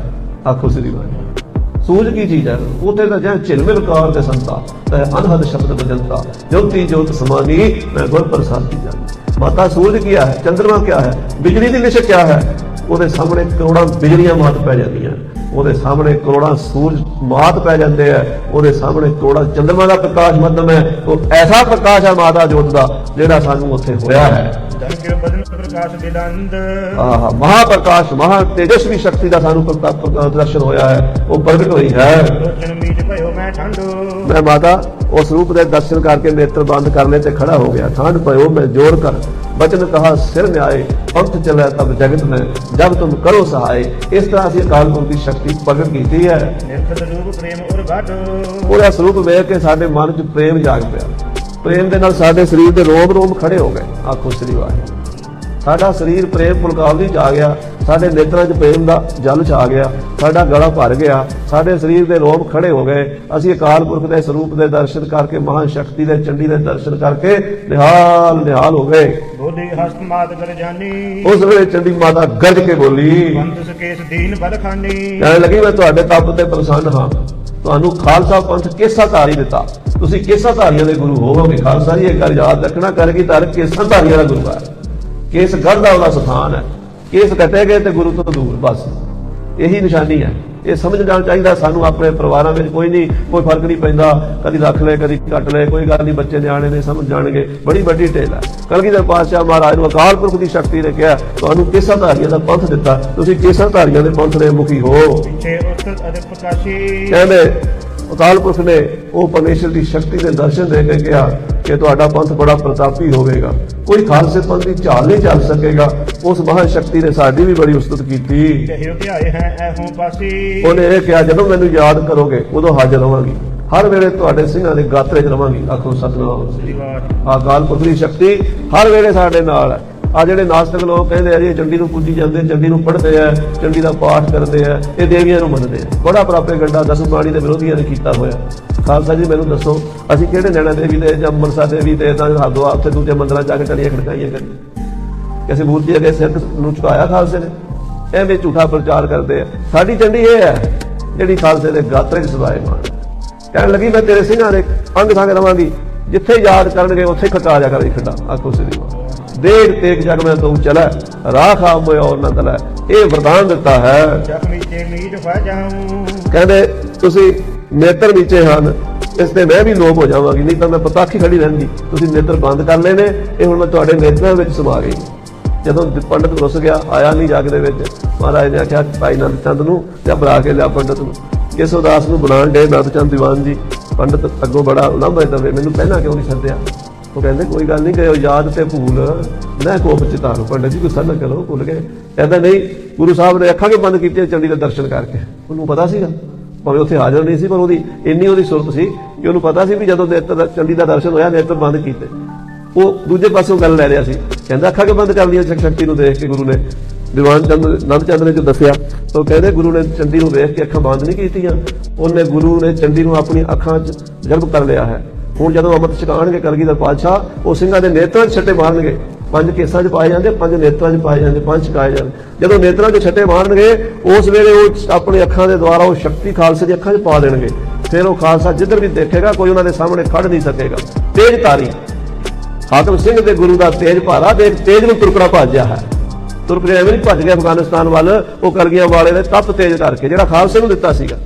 ਆਖੋ ਸ੍ਰੀ ਵਾਹਿਗੁਰੂ ਸੂਰਜ ਕੀ ਚੀਜ਼ ਹੈ ਉਥੇ ਤਾਂ ਜਿਵੇਂ ਝਿਲਮਿਲ ਕਾਰ ਦੇ ਸੰਤਾ, ਤੇ ਅਨਹਦ ਸ਼ਬਦ ਬਜੰਤਾ। ਜੋਤੀ ਜੋਤ ਸਮਾਨੀ, ਮੈਂ ਗੁਰ ਪ੍ਰਸਾਦੀ ਜਾਂ ਮਾਤਾ ਸੂਰਜ ਕੀ ਹੈ? ਚੰਦਰਮਾ ਕੀ ਹੈ? ਬਿਜਲੀ ਦੀ ਲਿਸ਼ਕ ਕੀ ਹੈ? ਉਹਦੇ ਸਾਹਮਣੇ ਕਰੋੜਾਂ ਬਿਜਲੀਆਂ ਮਾਤ ਪੈ ਜਾਂਦੀਆਂ। ਉਹਦੇ ਸਾਹਮਣੇ ਕਰੋੜਾਂ ਸੂਰਜ ਮਾਤ ਪੈ ਜਾਂਦੇ ਆ ਉਹਦੇ ਸਾਹਮਣੇ ਕਰੋੜਾਂ ਚੰਦਰਮਾ ਦਾ ਪ੍ਰਕਾਸ਼ ਮੱਧਮ ਹੈ ਉਹ ਐਸਾ ਪ੍ਰਕਾਸ਼ ਹੈ ਮਾਤਾ ਜੋਤ ਦਾ ਜਿਹੜਾ ਸਾਨੂੰ ਉੱਥੇ ਹੋਇਆ ਹੈ। ਕੇ ਬਦਨ ਪ੍ਰਕਾਸ਼ ਆਹ ਮਹਾ ਤੇਜਸਵੀ ਸ਼ਕਤੀ ਦਾ ਸਾਨੂੰ ਪ੍ਰਤਾ- ਦਰਸ਼ਨ ਹੋਇਆ ਹੈ ਉਹ ਪ੍ਰਗਟ ਹੋਈ ਹੈ। ਮੈਂ ਮਾਤਾ ਉਸ ਰੂਪ ਦੇ ਦਰਸ਼ਨ ਕਰਕੇ ਨੇਤਰ ਬੰਦ ਕਰ ਲਏ ਤੇ ਖੜਾ ਹੋ ਗਿਆ। ਠੰਡ ਪਇਓ ਮੈਂ ਜੋੜ ਕਰ ਬਚਨ ਕਹਾ ਸਿਰ ਮੇ ਆਏ ਪੰਥ ਚਲੇ ਤਬ ਜਗਤ ਮੈਂ ਜਬ ਤੁਮ ਕਰੋ ਸਹਾਏ। ਇਸ ਤਰ੍ਹਾਂ ਅਸੀਂ ਅਕਾਲ ਪੁਰਖ ਦੀ ਸ਼ਕਤੀ ਪ੍ਰਗਟ ਕੀਤੀ ਹੈ। ਨਿਰਖਤ ਰੂਪ ਪ੍ਰੇਮ ਉਰ ਘਾਟੋ ਉਹਦਾ ਸਰੂਪ ਵੇਖ ਕੇ ਸਾਡੇ ਮਨ 'ਚ ਪ੍ਰੇਮ ਜਾਗ ਪਿਆ। ਪ੍ਰੇਮ ਦੇ ਨਾਲ ਸਾਡੇ ਸਰੀਰ ਦੇ ਰੋਮ ਰੋਮ ਖੜੇ ਹੋ ਗਏ। ਆਖੋ ਸ੍ਰੀ ਵਾਹਿਗੁਰੂ। ਸਾਡਾ ਸਰੀਰ ਪ੍ਰੇਮ ਪੁਲਕਾਵਲੀ ਚ ਆ ਗਿਆ ਸਾਡੇ ਨੇਤਰਾਂ 'ਚ ਪ੍ਰੇਮ ਦਾ ਜਲ ਚ ਆ ਗਿਆ ਸਾਡਾ ਗਲਾ ਭਰ ਗਿਆ ਸਾਡੇ ਸਰੀਰ ਦੇ ਰੋਮ ਖੜੇ ਹੋ ਗਏ। ਅਸੀਂ ਅਕਾਲ ਪੁਰਖ ਦੇ ਸਰੂਪ ਦੇ ਦਰਸ਼ਨ ਕਰਕੇ ਮਹਾਨ ਸ਼ਕਤੀ ਦੇ ਚੰਡੀ ਦੇ ਦਰਸ਼ਨ ਕਰਕੇ ਨਿਹਾਲ ਨਿਹਾਲ ਹੋ ਗਏ। ਬੋਲੀ ਹਸਤ ਮਾਤ ਕਰ ਜਾਨੀ। ਉਸ ਵੇਲੇ ਚੰਡੀ ਮਾਤਾ ਗਰਜ ਕੇ ਬੋਲੀ। ਬੰਦ ਸਕੇਸ ਦੀਨ ਬਲਖਾਨੀ। ਕਹਿਣ ਲੱਗੀ ਮੈਂ ਤੁਹਾਡੇ ਤਪ ਤੇ ਪ੍ਰਸੰਨ ਹਾਂ। ਤੁਹਾਨੂੰ ਖਾਲਸਾ ਪੰਥ ਕੇਸਾ ਧਾਰੀ ਦਿੱਤਾ। ਤੁਸੀਂ ਕੇਸਾ ਧਾਰੀਆਂ ਦੇ ਗੁਰੂ ਹੋਵੋਗੇ। ਖਾਲਸਾ ਜੀ ਇਹ ਗੱਲ ਯਾਦ ਰੱਖਣਾ ਕਰਕੇ ਧਾਰ ਕੇਸਾ ਧਾਰੀਆਂ ਦਾ ਗੁਰੂ ਹੈ ਕੇਸ ਗੜ੍ਹ ਦਾ ਉਹਦਾ ਸਥਾਨ ਹੈ? ਕੇਸ ਕੱਟੇ ਗਏ ਤੇ ਗੁਰੂ ਤੋਂ ਦੂਰ? ਬਸ। ਇਹੀ ਨਿਸ਼ਾਨੀ ਹੈ। ਇਹ ਸਮਝ ਜਾਣਾ ਚਾਹੀਦਾ ਸਾਨੂੰ ਆਪਣੇ ਪਰਿਵਾਰਾਂ ਵਿੱਚ ਕੋਈ ਨਹੀਂ ਕੋਈ ਫ਼ਰਕ ਨਹੀਂ ਪੈਂਦਾ। ਕਦੀ ਰੱਖ ਲੈ ਕਦੀ ਕੱਟ ਲੈ ਕੋਈ ਗੱਲ ਨਹੀਂ ਬੱਚੇ ਨਿਆਣੇ ਨੇ ਸਮਝ ਜਾਣਗੇ। ਬੜੀ ਵੱਡੀ ਟੇਲ ਹੈ। ਕਲਗੀਧਰ ਪਾਤਸ਼ਾਹ ਮਹਾਰਾਜ ਨੂੰ ਅਕਾਲ ਪੁਰਖ ਦੀ ਸ਼ਕਤੀ ਨੇ ਕਿਹਾ ਤੁਹਾਨੂੰ ਕੇਸਾ ਧਾਰੀਆਂ ਦਾ ਪੰਥ ਦਿੱਤਾ। ਤੁਸੀਂ ਕੇਸਾ ਧਾਰੀਆਂ ਦੇ ਪੰਥ ਦੇ ਮੁਖੀ ਹੋ। ਪਿਛੇ ਉਸਤ ਅਦਿ ਪ੍ਰਕਾਸ਼ੀ। ਕਹਿੰਦੇ ਅਕਾਲ ਪੁਰਖ ਨੇ ਉਹ ਪਰਮੇਸ਼ਰ ਦੀ ਸ਼ਕਤੀ ਦੇ ਦਰਸ਼ਨ ਦੇ ਕੇ ਕਿਹਾ ਕਿ ਤੁਹਾਡਾ ਪੰਥ ਬੜਾ ਪ੍ਰਤਾਪੀ ਹੋਵੇਗਾ। ਕੋਈ ਖਾਲਸੇ ਪੰਥ ਦੀ ਝਾਲ ਨਹੀਂ ਚੱਲ ਸਕੇਗਾ। ਉਸ ਮਹਾਨ ਸ਼ਕਤੀ ਨੇ ਸਾਡੀ ਵੀ ਬੜੀ ਉਸਤਤ ਕੀਤੀ। ਉਹਨੇ ਇਹ ਕਿਹਾ ਜਦੋਂ ਮੈਨੂੰ ਯਾਦ ਕਰੋਗੇ ਉਦੋਂ ਹਾਜ਼ਰ ਰਵਾਂਗੀ। ਹਰ ਵੇਲੇ ਤੁਹਾਡੇ ਸਿੰਘਾਂ ਦੇ ਗਾਤਰੇ 'ਚ ਰਵਾਂਗੀ। ਆਖੋ ਸਤਨਾਮ। ਸ੍ਰੀ ਵਾਹਿਗੁਰੂ। ਆ ਅਕਾਲ ਪੁਰਖ ਦੀ ਸ਼ਕਤੀ ਹਰ ਵੇਲੇ ਸਾਡੇ ਨਾਲ ਹੈ। ਆ ਜਿਹੜੇ ਨਾਸਤਕ ਲੋਕ ਕਹਿੰਦੇ ਆ ਜੀ, ਇਹ ਚੰਡੀ ਨੂੰ ਪੂਜੀ ਜਾਂਦੇ, ਚੰਡੀ ਨੂੰ ਪੜ੍ਹਦੇ ਆ, ਚੰਡੀ ਦਾ ਪਾਠ ਕਰਦੇ ਆ, ਇਹ ਦੇਵੀਆਂ ਨੂੰ ਮੰਨਦੇ ਆ। ਬੜਾ ਪ੍ਰਾਪੇ ਗੰਡਾ ਦਸਮ ਬਾਣੀ ਦੇ ਵਿਰੋਧੀਆਂ ਨੇ ਕੀਤਾ ਹੋਇਆ। ਖਾਲਸਾ ਜੀ, ਮੈਨੂੰ ਦੱਸੋ, ਅਸੀਂ ਕਿਹੜੇ ਨੈਣਾ ਦੇਵੀ ਦੇ ਜਾਂ ਮਨਸਾ ਦੇਵੀ ਤੇ ਤਾਂ ਹਰਦੁਆਰ ਉੱਥੇ ਦੂਜੇ ਮੰਦਰਾਂ ਜਾ ਕੇ ਟੜੀਆਂ ਖੜਕਾਈਆਂ ਕਰੀ। ਕਿਸੇ ਮੂਰਤੀ ਅਗੇ ਸਿਰ ਨੂੰ ਝੁਕਾਇਆ ਖਾਲਸੇ ਨੇ? ਐਵੇਂ ਝੂਠਾ ਪ੍ਰਚਾਰ ਕਰਦੇ ਆ। ਸਾਡੀ ਚੰਡੀ ਇਹ ਹੈ, ਜਿਹੜੀ ਖਾਲਸੇ ਦੇ ਗਾਤਰੇ 'ਚ ਸਵਾਏ ਮਾਣ ਕਹਿਣ ਲੱਗੀ, ਮੈਂ ਤੇਰੇ ਸਿੰਘਾਂ ਦੇ ਅੰਗ ਸੰਗ ਰਵਾਂਗੀ ਜਿੱਥੇ ਯਾਦ ਕਰਨਗੇ, ਉੱਥੇ ਖਟਾ ਜਾ ਕਰੀ ਖੱਡਾ। ਆਖੋ ਸ੍ਰੀ ਵਾਹਿਗੁਰੂ ਦੇਖ ਤੇਗ ਜਗ ਮੈਂ ਤੂੰ ਚਲਾ ਰਾਖਾ ਮੋਇ ਨੰਦ ਲੈ। ਇਹ ਵਰਦਾਨ ਦਿੱਤਾ ਹੈ। ਜ਼ਖਮੀ ਤੇ ਨੀਜ ਫਾ ਜਾਉਂ ਕਹਿੰਦੇ ਤੁਸੀਂ ਨੇਤਰ ਨੀਚੇ ਹਨ ਇਸ ਤੇ ਮੈਂ ਵੀ ਲੋਪ ਹੋ ਜਾਵਾਂਗੀ ਨਹੀਂ ਤਾਂ ਮੈਂ ਪਤਾਖੀ ਖੜੀ ਰਹਿੰਦੀ। ਤੁਸੀਂ ਨੇਤਰ ਬੰਦ ਕਰ ਲਏ ਨੇ ਇਹ ਹੁਣ ਮੈਂ ਤੁਹਾਡੇ ਨੇਤਰਾਂ ਵਿੱਚ ਸਮਾ ਗਈ। ਜਦੋਂ ਪੰਡਤ ਰੁੱਸ ਗਿਆ ਆਇਆ ਨਹੀਂ ਜੱਗ ਦੇ ਵਿੱਚ। ਮਹਾਰਾਜ ਨੇ ਆਖਿਆ ਭਾਈ ਨੰਦ ਚੰਦ ਨੂੰ ਤੇ ਬੁਲਾ ਕੇ ਲਿਆ ਪੰਡਤ ਨੂੰ। ਇਸ ਉਦਾਸ ਨੂੰ ਬੁਲਾਉਣ ਦੇ ਨੰਦ ਚੰਦ ਦੀਵਾਨ ਜੀ? ਪੰਡਤ ਅੱਗੋਂ ਬੜਾ ਉਲੰਭੇ ਦਵੇ ਮੈਨੂੰ ਪਹਿਲਾਂ ਕਿਉਂ ਨਹੀਂ ਸੱਦਿਆ? ਉਹ ਕਹਿੰਦੇ, ਕੋਈ ਗੱਲ ਨਹੀਂ ਗਏ ਯਾਦ ਤੇ ਭੂਲ। ਮੈਂ ਕੋਪ ਚ ਤਾਰੂ ਪੰਡਤ ਜੀ, ਗੁੱਸਾ ਨਾ ਕਰੋ, ਭੁੱਲ ਗਏ। ਕਹਿੰਦਾ, ਨਹੀਂ, ਗੁਰੂ ਸਾਹਿਬ ਨੇ ਅੱਖਾਂ ਕੇ ਬੰਦ ਕੀਤੀਆਂ ਚੰਡੀ ਦੇ ਦਰਸ਼ਨ ਕਰਕੇ। ਉਹਨੂੰ ਪਤਾ ਸੀਗਾ, ਭਾਵੇਂ ਉੱਥੇ ਹਾਜ਼ਰ ਨਹੀਂ ਸੀ, ਪਰ ਉਹਦੀ ਇੰਨੀ ਉਹਦੀ ਸੁਰਤ ਸੀ ਕਿ ਉਹਨੂੰ ਪਤਾ ਸੀ ਵੀ ਜਦੋਂ ਨੇਤਰ ਚੰਡੀ ਦਾ ਦਰਸ਼ਨ ਹੋਇਆ, ਨੇਤਰ ਬੰਦ ਕੀਤੇ। ਉਹ ਦੂਜੇ ਪਾਸੋਂ ਗੱਲ ਲੈ ਰਿਹਾ ਸੀ। ਕਹਿੰਦਾ, ਅੱਖਾਂ ਕੇ ਬੰਦ ਕਰ ਲਈਆਂ ਸ਼ਕਤੀ ਨੂੰ ਦੇਖ ਕੇ ਗੁਰੂ ਨੇ, ਦੀਵਾਨ ਚੰਦ ਨੰਦ ਚੰਦ ਨੇ ਜੋ ਦੱਸਿਆ, ਤਾਂ ਉਹ ਕਹਿੰਦੇ, ਗੁਰੂ ਨੇ ਚੰਡੀ ਨੂੰ ਦੇਖ ਕੇ ਅੱਖਾਂ ਬੰਦ ਨਹੀਂ ਕੀਤੀਆਂ। ਉਹਨੇ ਗੁਰੂ ਨੇ ਚੰਡੀ ਨੂੰ ਆਪਣੀ ਅੱਖਾਂ 'ਚ ਜਲਬ ਕਰ ਲਿਆ ਹੈ। ਹੁਣ ਜਦੋਂ ਅੰਮ੍ਰਿਤ ਛਕਾਣਗੇ ਕਲਗੀਧਰ ਪਾਤਸ਼ਾਹ, ਉਹ ਸਿੰਘਾਂ ਦੇ ਨੇਤਰਾਂ 'ਚ ਛੱਟੇ ਮਾਰਨਗੇ। ਪੰਜ ਕੇਸਾਂ 'ਚ ਪਾਏ ਜਾਂਦੇ, ਪੰਜ ਨੇਤਰਾਂ 'ਚ ਪਾਏ ਜਾਂਦੇ, ਪੰਜ ਛਕਾਏ ਜਾਂਦੇ। ਜਦੋਂ ਨੇਤਰਾਂ 'ਚ ਛੱਟੇ ਮਾਰਨਗੇ, ਉਸ ਵੇਲੇ ਉਹ ਆਪਣੇ ਅੱਖਾਂ ਦੇ ਦੁਆਰਾ ਉਹ ਸ਼ਕਤੀ ਖਾਲਸੇ ਦੀ ਅੱਖਾਂ 'ਚ ਪਾ ਦੇਣਗੇ। ਫਿਰ ਉਹ ਖਾਲਸਾ ਜਿੱਧਰ ਵੀ ਦੇਖੇਗਾ, ਕੋਈ ਉਹਨਾਂ ਦੇ ਸਾਹਮਣੇ ਖੜ ਨਹੀਂ ਸਕੇਗਾ। ਤੇਜ ਤਾਰੀ। ਹਾਕਮ ਸਿੰਘ ਦੇ ਗੁਰੂ ਦਾ ਤੇਜ ਭਾਰਾ ਦੇਖ ਤੇਜ ਨੂੰ ਤੁਰਕਰਾ ਭੱਜਿਆ ਹੈ। ਤੁਰਕ ਐਵੇਂ ਨਹੀਂ ਭੱਜ ਗਿਆ ਅਫਗਾਨਿਸਤਾਨ ਵੱਲ, ਉਹ ਕਲਗੀਆਂ ਵਾਲੇ ਨੇ ਤਪ ਤੇਜ ਕਰਕੇ, ਜਿਹੜਾ ਖਾਲਸੇ ਨੂੰ ਦਿੱਤਾ ਸੀਗਾ।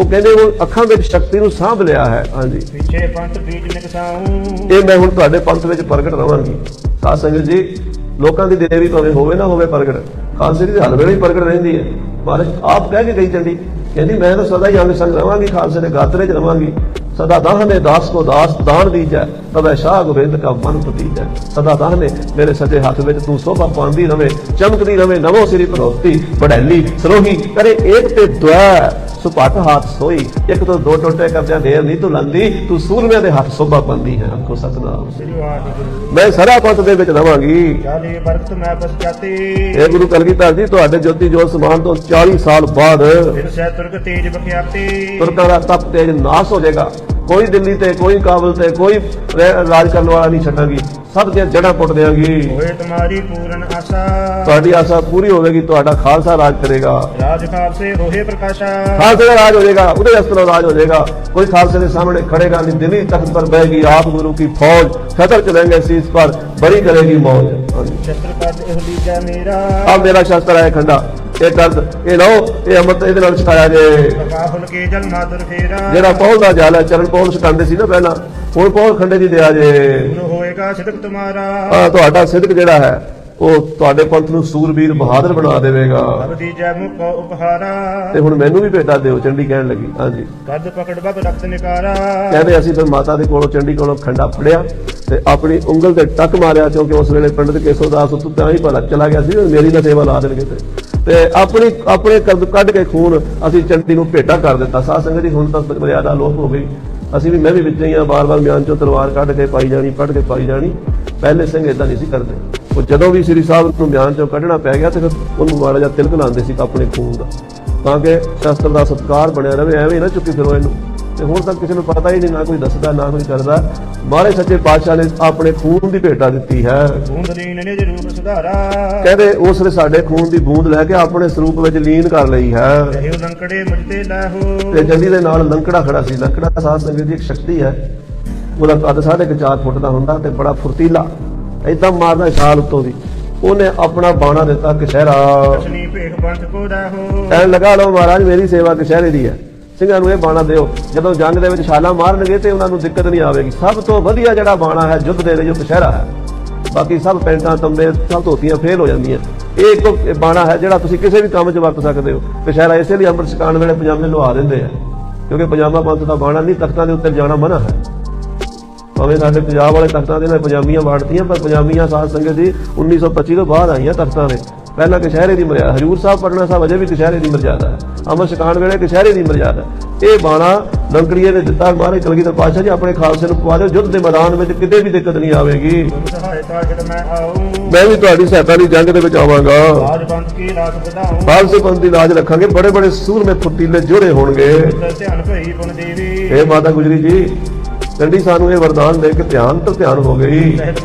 ਉਹ ਕਹਿੰਦੇ ਉਹ ਅੱਖਾਂ ਵਿੱਚ ਸ਼ਕਤੀ ਨੂੰ ਸਾਂਭ ਲਿਆ ਹੈ। ਹਾਂਜੀ। ਪਿਛੇ ਪੰਥ ਬੀਜ ਨਿਕਸਾਉ ਇਹ ਮੈਂ ਹੁਣ ਤੁਹਾਡੇ ਪੰਥ ਵਿੱਚ ਪ੍ਰਗਟ ਰਵਾਂਗੀ। ਸਾਧ ਸੰਗਤ ਜੀ ਲੋਕਾਂ ਦੀ ਦੇਵੀ ਭਾਵੇਂ ਹੋਵੇ ਨਾ ਹੋਵੇ ਪ੍ਰਗਟ ਖਾਲਸੇ ਦੀ ਹਰ ਵੇਲੇ ਹੀ ਪ੍ਰਗਟ ਰਹਿੰਦੀ ਹੈ। ਮਹਾਰਾਜ ਆਪ ਕਹਿ ਕੇ ਗਈ ਚੰਡੀ ਕਹਿੰਦੀ ਮੈਂ ਤਾਂ ਸਦਾ ਹੀ ਅੰਗ ਸੰਗ ਰਵਾਂਗੀ ਖਾਲਸੇ ਦੇ ਗਾਤਰੇ 'ਚ ਰਵਾਂਗੀ। ਸਦਾ ਦਾਹਨੇ ਦਾਸ ਕੋ ਦਾਸ ਦਾਨ ਦੀਜੈ ਤਬੈ ਸ਼ਾਹ ਗੋਬਿੰਦ ਕਾ ਮਨ ਪਤੀਜੈ ਸਦਾ ਦਾਹਨੇ ਮੇਰੇ ਸੱਜੇ ਹੱਥ ਵਿੱਚ ਤੂੰ ਸੋਭਾ ਪਾਉਂਦੀ ਰਵੇਂ ਚਮਕਦੀ ਰਵੇਂ ਨਵੋ ਸਿਰੀ ਭਗਵਤੀ ਬੜੈਲੀ ਸਰੋਹੀ ਕਰੇ ਏਕ ਤੇ ਦੁਆ ਸੁਪਟ ਹੱਥ ਸੋਈ ਇੱਕ ਤੋਂ ਦੋ ਟੋਟੇ ਕਰਦਿਆਂ ਦੇਰ ਨਹੀਂ ਤੂੰ ਲੰਦੀ ਤੂੰ ਸੂਰਮਿਆਂ ਦੇ ਹੱਥ ਸੋਭਾ ਪਾਉਂਦੀ ਹੈ ਆਖੋ ਸਤਨਾਮ। ਮੈਂ ਸਾਰਾ ਪੰਥ ਦੇ ਵਿੱਚ ਰਵਾਂਗੀ। ਚਾਲੀ ਬਰਕਤ ਮੈਂ ਬਸ ਜਾਤੀ ਇਹ ਗੁਰੂ ਕਲਗੀਧਰ ਜੀ ਤੁਹਾਡੇ ਜੋਤੀ ਜੋਤ ਸਮਾਨ ਤੋਂ 40 ਸਾਲ ਬਾਅਦ ਫਿਰ ਸਹਿ ਤੁਰਕ ਤੇਜ ਬਖਿਆਤੀ। ਤੁਰਕਾਂ ਦਾ ਤਪ ਤੇਜ ਨਾਸ ਹੋ ਜਾਏਗਾ। ਕੋਈ ਦਿੱਲੀ ਤੇ ਕੋਈ ਕਾਬਲ ਤੇ ਕੋਈ ਰਾਜ ਕਰਨ ਵਾਲਾ ਨਹੀਂ ਛੱਡਾਂਗੀ। ਸਭ ਦੀਆਂ ਜੜ੍ਹਾਂ ਪੁੱਟ ਦਿਆਂਗੀ। ਹੋਏ ਤੁਮਾਰੀ ਪੂਰਨ ਆਸਾ। ਤੁਹਾਡੀ ਆਸਾ ਪੂਰੀ ਹੋਵੇਗੀ ਤੁਹਾਡਾ ਖਾਲਸਾ ਰਾਜ ਕਰੇਗਾ। ਰਾਜ ਖਾਲਸੇ ਹੋਏ ਪ੍ਰਕਾਸ਼ਾ। ਖਾਲਸੇ ਦਾ ਰਾਜ ਹੋ ਜਾਏਗਾ ਉਹਦੇ ਅਸਤਰ ਰਾਜ ਹੋ ਜਾਏਗਾ। ਕੋਈ ਖਾਲਸੇ ਦੇ ਸਾਹਮਣੇ ਖੜੇਗਾ ਨਹੀਂ ਦਿੱਲੀ ਤਖਤ ਪਰ ਬਹਿਗੀ ਆਪ ਗੁਰੂ ਕੀ ਫੌਜ। ਖਤਰ ਚलेंगे ਸੀਸ ਪਰ ਬੜੀ ਕਰੇਗੀ ਮੌਜ। ਹਾਂਜੀ। ਸ਼ਸਤਰ ਪਦ ਇਹ ਲੀਜਾ ਮੇਰਾ। ਆ ਮੇਰਾ ਸ਼ਸਤਰ ਹੈ ਖੰਡਾ। ਇਹ ਦਰਦ ਇਹ ਲਓ ਇਹ ਅੰਮ੍ਰਿਤ ਇਹਦੇ ਨਾਲ ਛਕਾਇਆ ਜੇ। ਕਾਹੁਲ ਕੇ ਜਲ ਮਾਦਰ ਫੇਰਾ। ਜਿਹੜਾ ਪੌਲ ਦਾ ਜਲ ਹੈ ਚਰਨ ਪੌਲ ਛਕਾਉਂਦੇ ਸੀ ਨਾ ਪਹਿਲਾਂ ਹੁਣ ਪੌਲ ਖੰਡੇ ਦੀ ਦਿਆ ਜੇ। ਹੋਏਗਾ ਸਿਦਕ ਤੁਮਾਰਾ। ਤੁਹਾਡਾ ਸਿੱਧਕ ਜਿਹੜਾ ਹੈ ਉਹ ਤੁਹਾਡੇ ਪੰਥ ਨੂੰ ਸੂਰਬੀਰ ਬਹਾਦਰ ਬਣਾ ਦੇਵੇਗਾ। ਅਬਦੀ ਜੈ ਮੁਖ ਉਪਹਾਰਾ। ਤੇ ਹੁਣ ਮੈਨੂੰ ਵੀ ਭੇਟਾ ਦਿਓ ਚੰਡੀ ਕਹਿਣ ਲੱਗੀ। ਹਾਂਜੀ। ਕੱਦ ਪਕੜ ਬਬ ਰਖਤ ਨਿਕਾਰਾ। ਕਹਿੰਦੇ ਅਸੀਂ ਫਿਰ ਮਾਤਾ ਦੇ ਕੋਲੋਂ ਚੰਡੀ ਕੋਲੋਂ ਖੰਡਾ ਫੜਿਆ ਤੇ ਆਪਣੀ ਉਂਗਲ ਤੇ ਟੱਕ ਮਾਰਿਆ ਕਿਉਂਕਿ ਉਸ ਵੇਲੇ ਪੰਡਿਤ ਕੇਸੋਦਾਸ ਉੱਤੋਂ ਤਾਂ ਹੀ ਭਲਾ ਚਲਾ ਗਿਆ ਸੀ ਮੇਰੀ ਨਾ ਸੇਵਾ ਲਾ ਦੇਣਗੇ ਤੇ। ਤੇ ਆਪਣੀ, ਆਪਣੇ ਕਦ ਕੱਢ ਕੇ ਖੂਨ ਅਸੀਂ ਚੰਡੀ ਨੂੰ ਭੇਟਾ ਕਰ ਦਿੱਤਾ। ਸਾਧ ਸੰਗਤ ਜੀ, ਹੁਣ ਤਾਂ ਮਰਿਆਦਾ ਲੋਪ ਹੋ ਗਈ। ਅਸੀਂ ਵੀ, ਮੈਂ ਵੀ ਵਿੱਚ ਹੀ ਆ ਬਾਰ-ਬਾਰ ਮਿਆਨ ਚੋਂ ਤਲਵਾਰ ਕੱਢ ਕੇ ਪਾਈ ਜਾਣੀ ਪੜ ਕੇ ਪਾਈ ਜਾਣੀ। ਪਹਿਲੇ ਸਿੰਘ ਇਦਾਂ ਨਹੀਂ ਸੀ ਕਰਦੇ। ਉਹ ਜਦੋਂ ਵੀ ਸ੍ਰੀ ਸਾਹਿਬ ਨੂੰ ਮਿਆਨ ਚੋਂ ਕੱਢਣਾ ਪੈ ਗਿਆ ਤੇ ਫਿਰ ਉਹਨੂੰ ਮਾੜਾ ਜਿਹਾ ਤਿਲਕ ਲਾਉਂਦੇ ਸੀ ਆਪਣੇ ਖੂਨ ਦਾ। ਤਾਂ ਕਿ ਸ਼ਸਤਰ ਦਾ ਸਤਕਾਰ ਬਣਿਆ ਰਵੇ ਐਵੇਂ ਨਾ ਚੁੱਕੀ ਫਿਰੋ ਇਹਨੂੰ। ਤੇ ਹੁਣ ਤੱਕ ਕਿਸੇ ਨੂੰ ਪਤਾ ਹੀ ਨਹੀਂ ਨਾ ਕੋਈ ਦੱਸਦਾ ਨਾ ਕੋਈ ਕਰਦਾ। ਮਹਾਰਾਜ ਸੱਚੇ ਪਾਤਸ਼ਾਹ ਨੇ ਆਪਣੇ ਖੂਨ ਦੀ ਭੇਟਾ ਦਿੱਤੀ ਹੈ। ਬੂੰਦ ਲੀਨ ਨਿਜ ਰੂਪ ਸੁਧਾਰਾ। ਕਹਿੰਦੇ ਉਸ ਨੇ ਸਾਡੇ ਖੂਨ ਦੀ ਬੂੰਦ ਲੈ ਕੇ ਆਪਣੇ ਸਰੂਪ ਵਿੱਚ ਲੀਨ ਕਰ ਲਈ ਹੈ। ਲੰਕੜੇ ਤੇ ਲਾਹੋ ਤੇ ਜੰਡੀ ਦੇ ਨਾਲ ਲੰਕੜਾ ਖੜਾ ਸੀ। ਲੰਕੜਾ ਸਾਧ ਸੰਗਤ ਦੀ ਇੱਕ ਸ਼ਕਤੀ ਹੈ। ਉਹਦਾ ਕੱਦ ਸਾਢੇ ਕੁ ਚਾਰ ਫੁੱਟ ਦਾ ਹੁੰਦਾ ਤੇ ਬੜਾ ਫੁਰਤੀਲਾ। ਏਦਾਂ ਮਾਰਦਾ ਛਾਲ ਉੱਤੋਂ ਦੀ। ਉਹਨੇ ਆਪਣਾ ਬਾਣਾ ਦਿੱਤਾ ਕਸ਼ਹਿਰਾ ਅਸਨੀ ਭੇਖ ਬੰਦ ਕੋ ਦਾਹੋ ਕਹਿਣ ਲਗਾ ਲਓ ਮਹਾਰਾਜ ਮੇਰੀ ਸੇਵਾ ਕਸ਼ਹਿਰੇ ਦੀ ਹੈ। ਸਿੰਘਾਂ ਨੂੰ ਇਹ ਬਾਣਾ ਦਿਓ, ਜਦੋਂ ਜੰਗ ਦੇ ਵਿੱਚ ਛਾਲਾਂ ਮਾਰਨਗੇ ਤੇ ਉਹਨਾਂ ਨੂੰ ਦਿੱਕਤ ਨਹੀਂ ਆਵੇਗੀ। ਸਭ ਤੋਂ ਵਧੀਆ ਜਿਹੜਾ ਬਾਣਾ ਹੈ, ਯੁੱਧ ਦੇ ਲਈ ਉਹ ਕਸ਼ਹਿਰਾ ਹੈ। ਬਾਕੀ ਸਭ ਪੈਂਟਾਂ, ਤੰਬੇ, ਸਭ ਧੋਤੀਆਂ ਫੇਲ ਹੋ ਜਾਂਦੀਆਂ। ਇਹ ਇੱਕ ਬਾਣਾ ਹੈ ਜਿਹੜਾ ਤੁਸੀਂ ਕਿਸੇ ਵੀ ਕੰਮ 'ਚ ਵਰਤ ਸਕਦੇ ਹੋ। ਦੁਸ਼ਹਿਰਾ ਇਸੇ ਲਈ ਅੰਮ੍ਰਿਤ ਛਕਾਉਣ ਵੇਲੇ ਪਜਾਮੇ ਲਵਾ ਦਿੰਦੇ ਆ। ਕਿਉਂਕਿ ਪਜਾਮਾ ਪੰਥ ਦਾ ਬਾਣਾ ਨਹੀਂ, ਤਖਤਾਂ ਦੇ ਉੱਤੇ ਜਾਣਾ ਮਨਾ ਹੈ। ਭਾਵੇਂ ਸਾਡੇ ਪੰਜਾਬ ਵਾਲੇ ਤਖਤਾਂ ਦੇ ਨਾਲ ਪਜਾਮੀਆਂ ਵਾੜਤੀਆਂ, ਪਰ ਪਜਾਮੀਆਂ ਸਾਧ ਸੰਗਤ ਦੀ 1925 ਤੋਂ ਬਾਅਦ ਆਈਆਂ ਤਖਤਾਂ ਦੇ ਪਹਿਲਾਂ ਕਸ਼ਹਿਰੇ ਦੀ ਮਰਿਆਦਾ ਹਜੂਰ ਸਾਹਿਬ ਪਟਨਾ ਸਾਹਿਬ ਅਜੇ ਵੀ ਕਸ਼ਹਿਰੇ ਦੀ ਮਰਿਆਦਾ ਹੈ। ਅੰਮ੍ਰਿਤ ਛਕਾਉਣ ਵੇਲੇ ਕਸ਼ਹਿਰੇ ਦੀ ਮਰਿਆਦਾ। ਇਹ ਬਾਣਾ ਲੰਕੜੀਏ ਨੇ ਦਿੱਤਾ ਮਹਾਰਾਜ ਕਲਗੀਧਰ ਪਾਤਸ਼ਾਹ ਜੀ ਆਪਣੇ ਖਾਲਸੇ ਨੂੰ ਪਵਾ ਦਿਓ। ਯੁੱਧ ਦੇ ਮੈਦਾਨ ਵਿੱਚ ਕਿਤੇ ਵੀ ਦਿੱਕਤ ਨਹੀਂ ਆਵੇਗੀ। ਮੈਂ ਵੀ ਤੁਹਾਡੀ ਸਹਾਇਤਾ ਦੀ ਜੰਗ ਦੇ ਵਿੱਚ ਆਵਾਂਗਾ। ਰਾਜ ਬੰਦ ਕੀ ਵਧਾਉ ਪੰਥ ਦੀ ਲਾਜ ਰੱਖਾਂਗੇ। ਬੜੇ ਬੜੇ ਸੂਰਮੇ ਫੁਰਤੀਲੇ ਜੋੜੇ ਹੋਣਗੇ। ਤੇ ਧਿਆਨ ਭਈ ਪੁਨ ਦੇਵੀ। ਇਹ ਮਾਤਾ ਗੁਜਰੀ ਜੀ ਚੰਡੀ ਸਾਨੂੰ ਇਹ ਵਰਦਾਨ ਦੇ ਕੇ ਧਿਆਨ ਤੋਂ ਧਿਆਨ ਹੋ ਗਈ। ਸਹਿਤ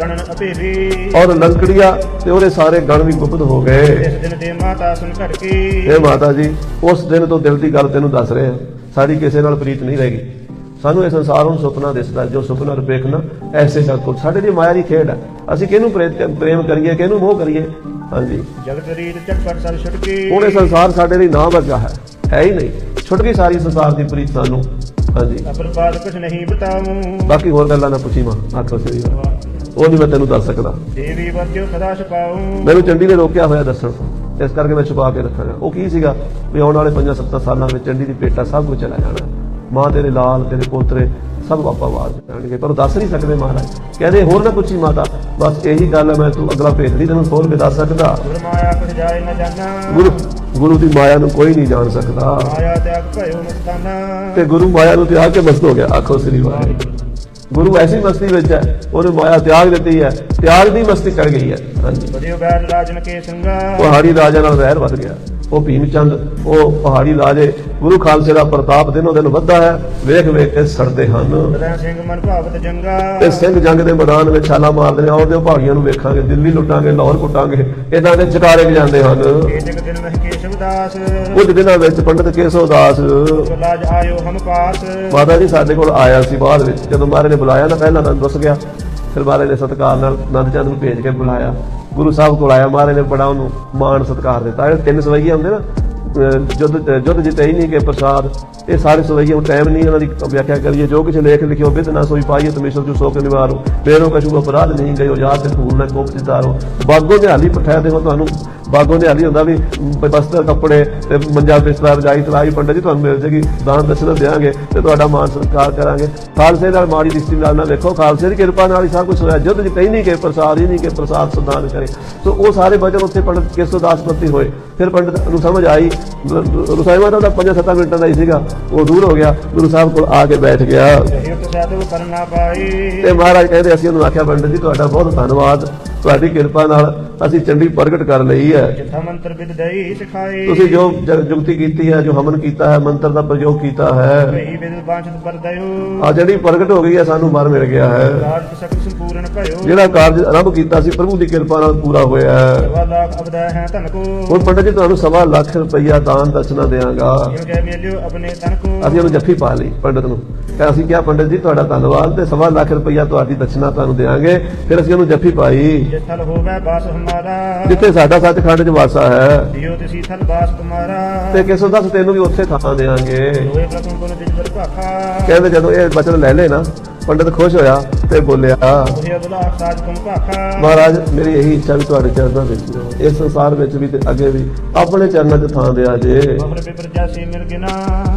ਗਣਨ ਅਭੇਰੀ ਔਰ ਲੰਕੜੀਆ ਤੇ ਉਹਦੇ ਸਾਰੇ ਗਣ ਵੀ ਗੁਪਤ ਹੋ ਗਏ। ਇਸ ਦਿਨ ਦੇ ਮਾਤਾ ਸੁਨ ਘਟਕੀ ਇਹ ਮਾਤਾ ਜੀ, ਉਸ ਦਿਨ ਤੋਂ ਦਿਲ ਦੀ ਗੱਲ ਤੈਨੂੰ ਦੱਸ ਰਹੇ। ਹਾਂ ਸਾਡੀ ਕਿਸੇ ਨਾਲ ਪ੍ਰੀਤ ਨਹੀਂ ਰਹੇਗੀ ਸਾਨੂੰ ਇਹ ਸੰਸਾਰ ਨੂੰ ਸੁਪਨਾ ਦਿਸਦਾ, ਜੋ ਸੁਪਨਾ ਰੁਪੇਖਣਾ ਐਸੇ ਸਭ ਕੁਝ ਸਾਡੇ ਲਈ ਮਾਇਆ ਦੀ ਖੇਡ ਹੈ ਅਸੀਂ ਕਿਹਨੂੰ ਪ੍ਰੇਮ ਕਰੀਏ, ਕਿਹਨੂੰ ਮੋਹ ਕਰੀਏ? ਹਾਂਜੀ। ਜਗਤ ਰੀਤ ਝਟਪਟ ਸਰ ਛੁਟਕੀ ਹੁਣ ਇਹ ਸੰਸਾਰ ਸਾਡੇ ਲਈ ਨਾ ਵਰਗਾ ਹੈ। ਹੈ ਹੀ ਨਹੀਂ। ਛੁੱਟ ਗਈ ਸਾਰੀ ਸੰਸਾਰ ਦੀ ਪ੍ਰੀਤ ਸਾਨੂੰ। ਹਾਂਜੀ। ਅਪਰਪਾਦ ਕੁਛ ਨਹੀਂ ਬਤਾਉ ਬਾਕੀ ਹੋਰ ਗੱਲਾਂ ਨਾ ਪੁੱਛੀ ਮਾਂ ਆਖੋ ਸਹੀ ਉਹ ਨਹੀਂ ਮੈਂ ਤੈਨੂੰ ਦੱਸ ਸਕਦਾ। ਦੇਵੀ ਵਰਜੋ ਸਦਾ ਛਪਾਉ ਮੈਨੂੰ ਚੰਡੀ ਨੇ ਰੋਕਿਆ ਹੋਇਆ ਦੱਸਣ ਇਸ ਕਰਕੇ ਮੈਂ ਛੁਪਾ ਕੇ ਰੱਖਾਂਗਾ। ਉਹ ਕੀ ਸੀਗਾ? ਵੀ ਆਉਣ ਵਾਲੇ 5-7 ਸਾਲਾਂ ਵਿੱਚ ਚੰਡੀ ਦੀ ਪੇਟਾ ਸਭ ਕੁਝ ਚਲਾ ਜਾਣਾ। ਮਾਂ ਤੇਰੇ ਲਾਲ ਤੇਰੇ ਪੋਤਰੇ ਸਭ ਵਾਪਾ ਵਾਰ ਜਾਣਗੇ। ਪਰ ਦੱਸ ਨਹੀਂ ਸਕਦੇ ਮਹਾਰਾਜ। ਕਹਿੰਦੇ ਹੋਰ ਨਾ ਪੁੱਛੀ ਮਾਤਾ ਬਸ ਇਹੀ ਗੱਲ ਹੈ ਮੈਂ ਤੂੰ ਅਗਲਾ ਭੇਜ ਨਹੀਂ ਤੈਨੂੰ ਖੋਲ ਕੇ ਦੱਸ ਸਕਦਾ। ਗੁਰ ਮਾਇਆ ਕੁਝ ਜਾਏ ਨ ਜਾਣਾ। ਗੁਰੂ ਗੁਰੂ ਦੀ ਮਾਇਆ ਨੂੰ ਕੋਈ ਨਹੀਂ ਜਾਣ ਸਕਦਾ। ਮਾਇਆ ਤਿਆਗ ਭਇਓ ਮਸਤਾਨਾ ਤੇ ਗੁਰੂ ਮਾਇਆ ਨੂੰ ਤਿਆਗ ਕੇ ਮਸਤ ਹੋ ਗਿਆ। ਆਖੋ ਸ੍ਰੀ ਵਾਹਿਗੁਰੂ। ਗੁਰੂ ਐਸੀ ਮਸਤੀ ਵਿੱਚ ਹੈ ਉਹਨੇ ਮਾਇਆ ਤਿਆਗ ਦਿੱਤੀ ਹੈ। ਤਿਆਗ ਦੀ ਮਸਤੀ ਚੜ ਗਈ ਹੈ। ਹਾਂਜੀ। ਬදිਓ ਬੈਠ ਰਾਜਨ ਕੇ ਸੰਗਾ। ਪਹਾੜੀ ਰਾਜਾ ਨਾਲ ਵੈਰ ਵੱਧ ਗਿਆ। ਉਹ ਭੀਮ ਚੰਦ ਉਹ ਪਹਾੜੀ ਰਾਜੇ ਗੁਰੂ ਖਾਲਸੇ ਦਾ ਪ੍ਰਤਾਪ ਦਿਨੋਂ ਦਿਨ ਵੱਧਦਾ ਹੈ ਵੇਖ ਵੇਖ ਕੇ ਸੜਦੇ ਹਨ। ਸਿੰਘ ਮਨ ਭਾਵਤ ਜੰਗਾ। ਤੇ ਸਿੰਘ ਜੰਗ ਦੇ ਮੈਦਾਨ ਵਿੱਚ ਛਾਲਾ ਮਾਰਦੇ ਨੇ ਆਉਂਦੇ ਭਾਗੀਆਂ ਨੂੰ ਵੇਖਾਂਗੇ ਦਿੱਲੀ ਲੁੱਟਾਂਗੇ ਲਾਹੌਰ ਕੁੱਟਾਂਗੇ ਇਦਾਂ ਦੇ ਚਕਾਰੇ ਵੀ ਜਾਂਦੇ ਹਨ। ਏਤਿਕ ਦਿਨ ਮਹਿ ਕੇਸ਼ਵ ਦਾਸ। ਕੁਝ ਦਿਨਾਂ ਵਿੱਚ ਪੰਡਤ ਕੇਸੋ ਦਾਸ। ਲਾਜ ਆਇਓ ਹਮ ਪਾਸ। ਮਾਤਾ ਜੀ ਸਾਡੇ ਕੋਲ ਆਇਆ ਸੀ ਬਾਅਦ ਵਿੱਚ ਜਦੋਂ ਮਹਾਰਾਜ ਨੇ ਬੁਲਾਇਆ ਨਾ ਪਹਿਲਾਂ ਤਾਂ ਦੱਸ ਗਿਆ ਫਿਰ ਮਹਾਰਾਜ ਨੇ ਸਤਿਕਾਰ ਨਾਲ ਨੰਦ ਚੰਦ ਨੂੰ ਭੇਜ ਕੇ ਬੁਲਾਇਆ। ਗੁਰੂ ਸਾਹਿਬ ਕੋਲ ਆਇਆ, ਮਹਾਰਾਜ ਨੇ ਬੜਾ ਉਹਨੂੰ ਮਾਣ ਸਤਿਕਾਰ ਦਿੱਤਾ। ਜਿਹੜੇ ਤਿੰਨ ਸਵਈਏ ਹੁੰਦੇ ਨਾ ਅਹ ਜੁੱਧ ਜੁੱਧ ਜਿਤੇ ਹੀ ਨਹੀਂ ਕੇ ਪ੍ਰਸਾਦ। ਇਹ ਸਾਰੇ ਸਵਈਏ ਹੁਣ ਟਾਈਮ ਨਹੀਂ ਉਹਨਾਂ ਦੀ ਵਿਆਖਿਆ ਕਰੀਏ। ਜੋ ਕੁਛ ਲੇਖ, ਲਿਖਿਓ ਬਿਦ ਨਾ ਸੋਈ ਪਾਈਏ ਤਮੇਸ਼ਰ ਜੋ ਸੋਕ ਨਿਵਾਰੋ। ਮੇਰੋ ਕਛੂ ਅਪਰਾਧ ਨਹੀਂ ਗਇਓ ਯਾਦ ਤੇ ਭੂਲ ਨਾ ਕੋਪ ਚਿਤਾਰੋ ਬਾਗੋ ਨਿਹਾਲੀ ਪਠਾਇਆ ਦੇਖੋ ਤੁਹਾਨੂੰ, ਬਾਗੋ ਨਿਹਾਲੀ ਹੁੰਦਾ ਵੀ ਬਸਤਰ, ਕੱਪੜੇ ਤੇ ਮੰਜਾ ਬਿਸਤਰਾ ਰਜਾਈ, ਤਲਾਈ, ਪੰਡਤ ਜੀ ਤੁਹਾਨੂੰ ਮਿਲ ਜੇਗੀ। ਦਾਨ ਦਸ਼ਨਾ ਦੇਾਂਗੇ ਤੇ ਤੁਹਾਡਾ ਮਾਨ ਸਤਿਕਾਰ ਕਰਾਂਗੇ। ਖਾਲਸੇ ਨਾਲ ਮਾੜੀ ਦ੍ਰਿਸ਼ਟੀ ਨਾਲ ਨਾ ਵੇਖੋ। ਖਾਲਸੇ ਦੀ ਕਿਰਪਾ ਨਾਲ ਹੀ ਸਭ ਕੁਝ ਹੋਇਆ। ਜੁੱਧ ਜਿ ਨਹੀਂ ਕਿ ਪ੍ਰਸਾਦ ਹੀ ਨਹੀਂ ਕਿ ਪ੍ਰਸਾਦ ਸੰਦਾਨ ਕਰੇ। ਸੋ ਉਹ ਸਾਰੇ ਵਚਨ ਉੱਥੇ ਪੰਡਤ ਕੇਸੋ ਦਾਸ ਪ੍ਰਤੀ ਹੋਏ। ਫਿਰ ਪੰਡਤ ਨੂੰ ਸਮਝ ਆਈ। ਰਸਾਈ ਮਾਤਾ ਦਾ 5-7 ਮਿੰਟਾਂ ਦਾ ਹੀ ਸੀਗਾ ਉਹ ਦੂਰ ਹੋ ਗਿਆ। ਗੁਰੂ ਸਾਹਿਬ ਕੋਲ ਆ ਕੇ ਬੈਠ ਗਿਆ। ਤੇ ਮਹਾਰਾਜ ਕਹਿੰਦੇ ਅਸੀਂ ਉਹਨੂੰ ਆਖਿਆ ਪੰਡਤ ਜੀ ਤੁਹਾਡਾ ਬਹੁਤ ਧੰਨਵਾਦ। ਤੁਹਾਡੀ ਕਿਰਪਾ ਨਾਲ ਅਸੀਂ ਚੰਡੀ ਪ੍ਰਗਟ ਕਰ ਲਈ ਹੈ। ਜਿਥਾ ਮੰਤਰ ਵਿਦ ਦਈ ਸਿਖਾਈ ਤੁਸੀਂ ਜੋ ਜੁਗਤੀ ਕੀਤੀ ਹੈ ਜੋ ਹਮਨ ਕੀਤਾ ਹੈ ਮੰਤਰ ਦਾ ਪ੍ਰਯੋਗ ਕੀਤਾ ਹੈ। ਆ ਜਿਹੜੀ ਪ੍ਰਗਟ ਹੋ ਗਈ ਹੈ ਸਾਨੂੰ ਮਰ ਮਿਲ ਗਿਆ ਹੈ। ਭਇਓ ਜਿਹੜਾ ਕਾਰਜ ਆਰੰਭ ਕੀਤਾ ਸੀ ਪ੍ਰਭੂ ਦੀ ਕਿਰਪਾ ਨਾਲ ਪੂਰਾ ਹੋਇਆ ਹੈ। ਸਵਾ ਲਾਖ ਅਬਦੈ ਹੈ ਧਨ ਕੋ। ਹੁਣ ਪੰਡਤ ਜੀ ਤੁਹਾਨੂੰ ਸਵਾ ਲੱਖ ਰੁਪਈਆ ਦਾਨ ਦਸ਼ਨਾ ਦੇਵਾਂਗਾ। ਜਿਉ ਜੈ ਮੇਲਿਓ ਆਪਣੇ ਤਨ ਕੋ। ਅਸੀਂ ਉਹਨੂੰ ਜੱਫੀ ਪਾ ਲਈ ਪੰਡਤ ਨੂੰ। ਕਹਿੰਦਾ ਅਸੀਂ ਕਿਹਾ ਪੰਡਤ ਜੀ ਤੁਹਾਡਾ ਧੰਨਵਾਦ ਤੇ ਸਵਾ ਲੱਖ ਰੁਪਈਆ ਤੁਹਾਡੀ ਦਸ਼ਨਾ ਤੁਹਾਨੂੰ ਦੇਵਾਂਗੇ। ਫਿਰ ਅਸੀਂ ਉਹਨੂੰ ਜੱਫੀ ਪਾਈ। ਜਿਥਲ ਹੋਵੇ ਬਾਸ ਹਮਾਰਾ। ਜਿੱਥੇ ਸਾਡਾ ਸੱਚਖੰਡ ਚ ਵਾਸਾ ਹੈ। ਦਿਓ ਤਿਸੀ ਥਲ ਬਾਸ ਤੁਮਾਰਾ। ਤੇ ਕਿਸੋ ਦੱਸ ਤੈਨੂੰ ਵੀ ਉੱਥੇ ਥਾਂ ਦੇਵਾਂਗੇ। ਕੋਨ ਦਿਜ ਭਾਖਾ। ਕਹਿੰਦੇ ਜਦੋਂ ਇਹ ਬਚਨ ਲੈ ਲਏ ਨਾ ਪੰਡਤ ਖੁਸ਼ ਹੋਇਆ ਤੇ ਬੋਲਿਆ ਮਹਾਰਾਜ ਮੇਰੀ ਇਹੀ ਇੱਛਾ ਵੀ ਤੁਹਾਡੇ ਚਰਨਾਂ ਵਿੱਚ ਇਸ ਸੰਸਾਰ ਵਿੱਚ ਵੀ ਤੇ ਅੱਗੇ ਵੀ ਆਪਣੇ ਚਰਨਾਂ 'ਚ ਥਾਂ ਦਿਆ ਜੇ। ਮਹਰ ਬਿਪਰ ਜਾਸੀ ਮਿਲ ਗਿਨਾ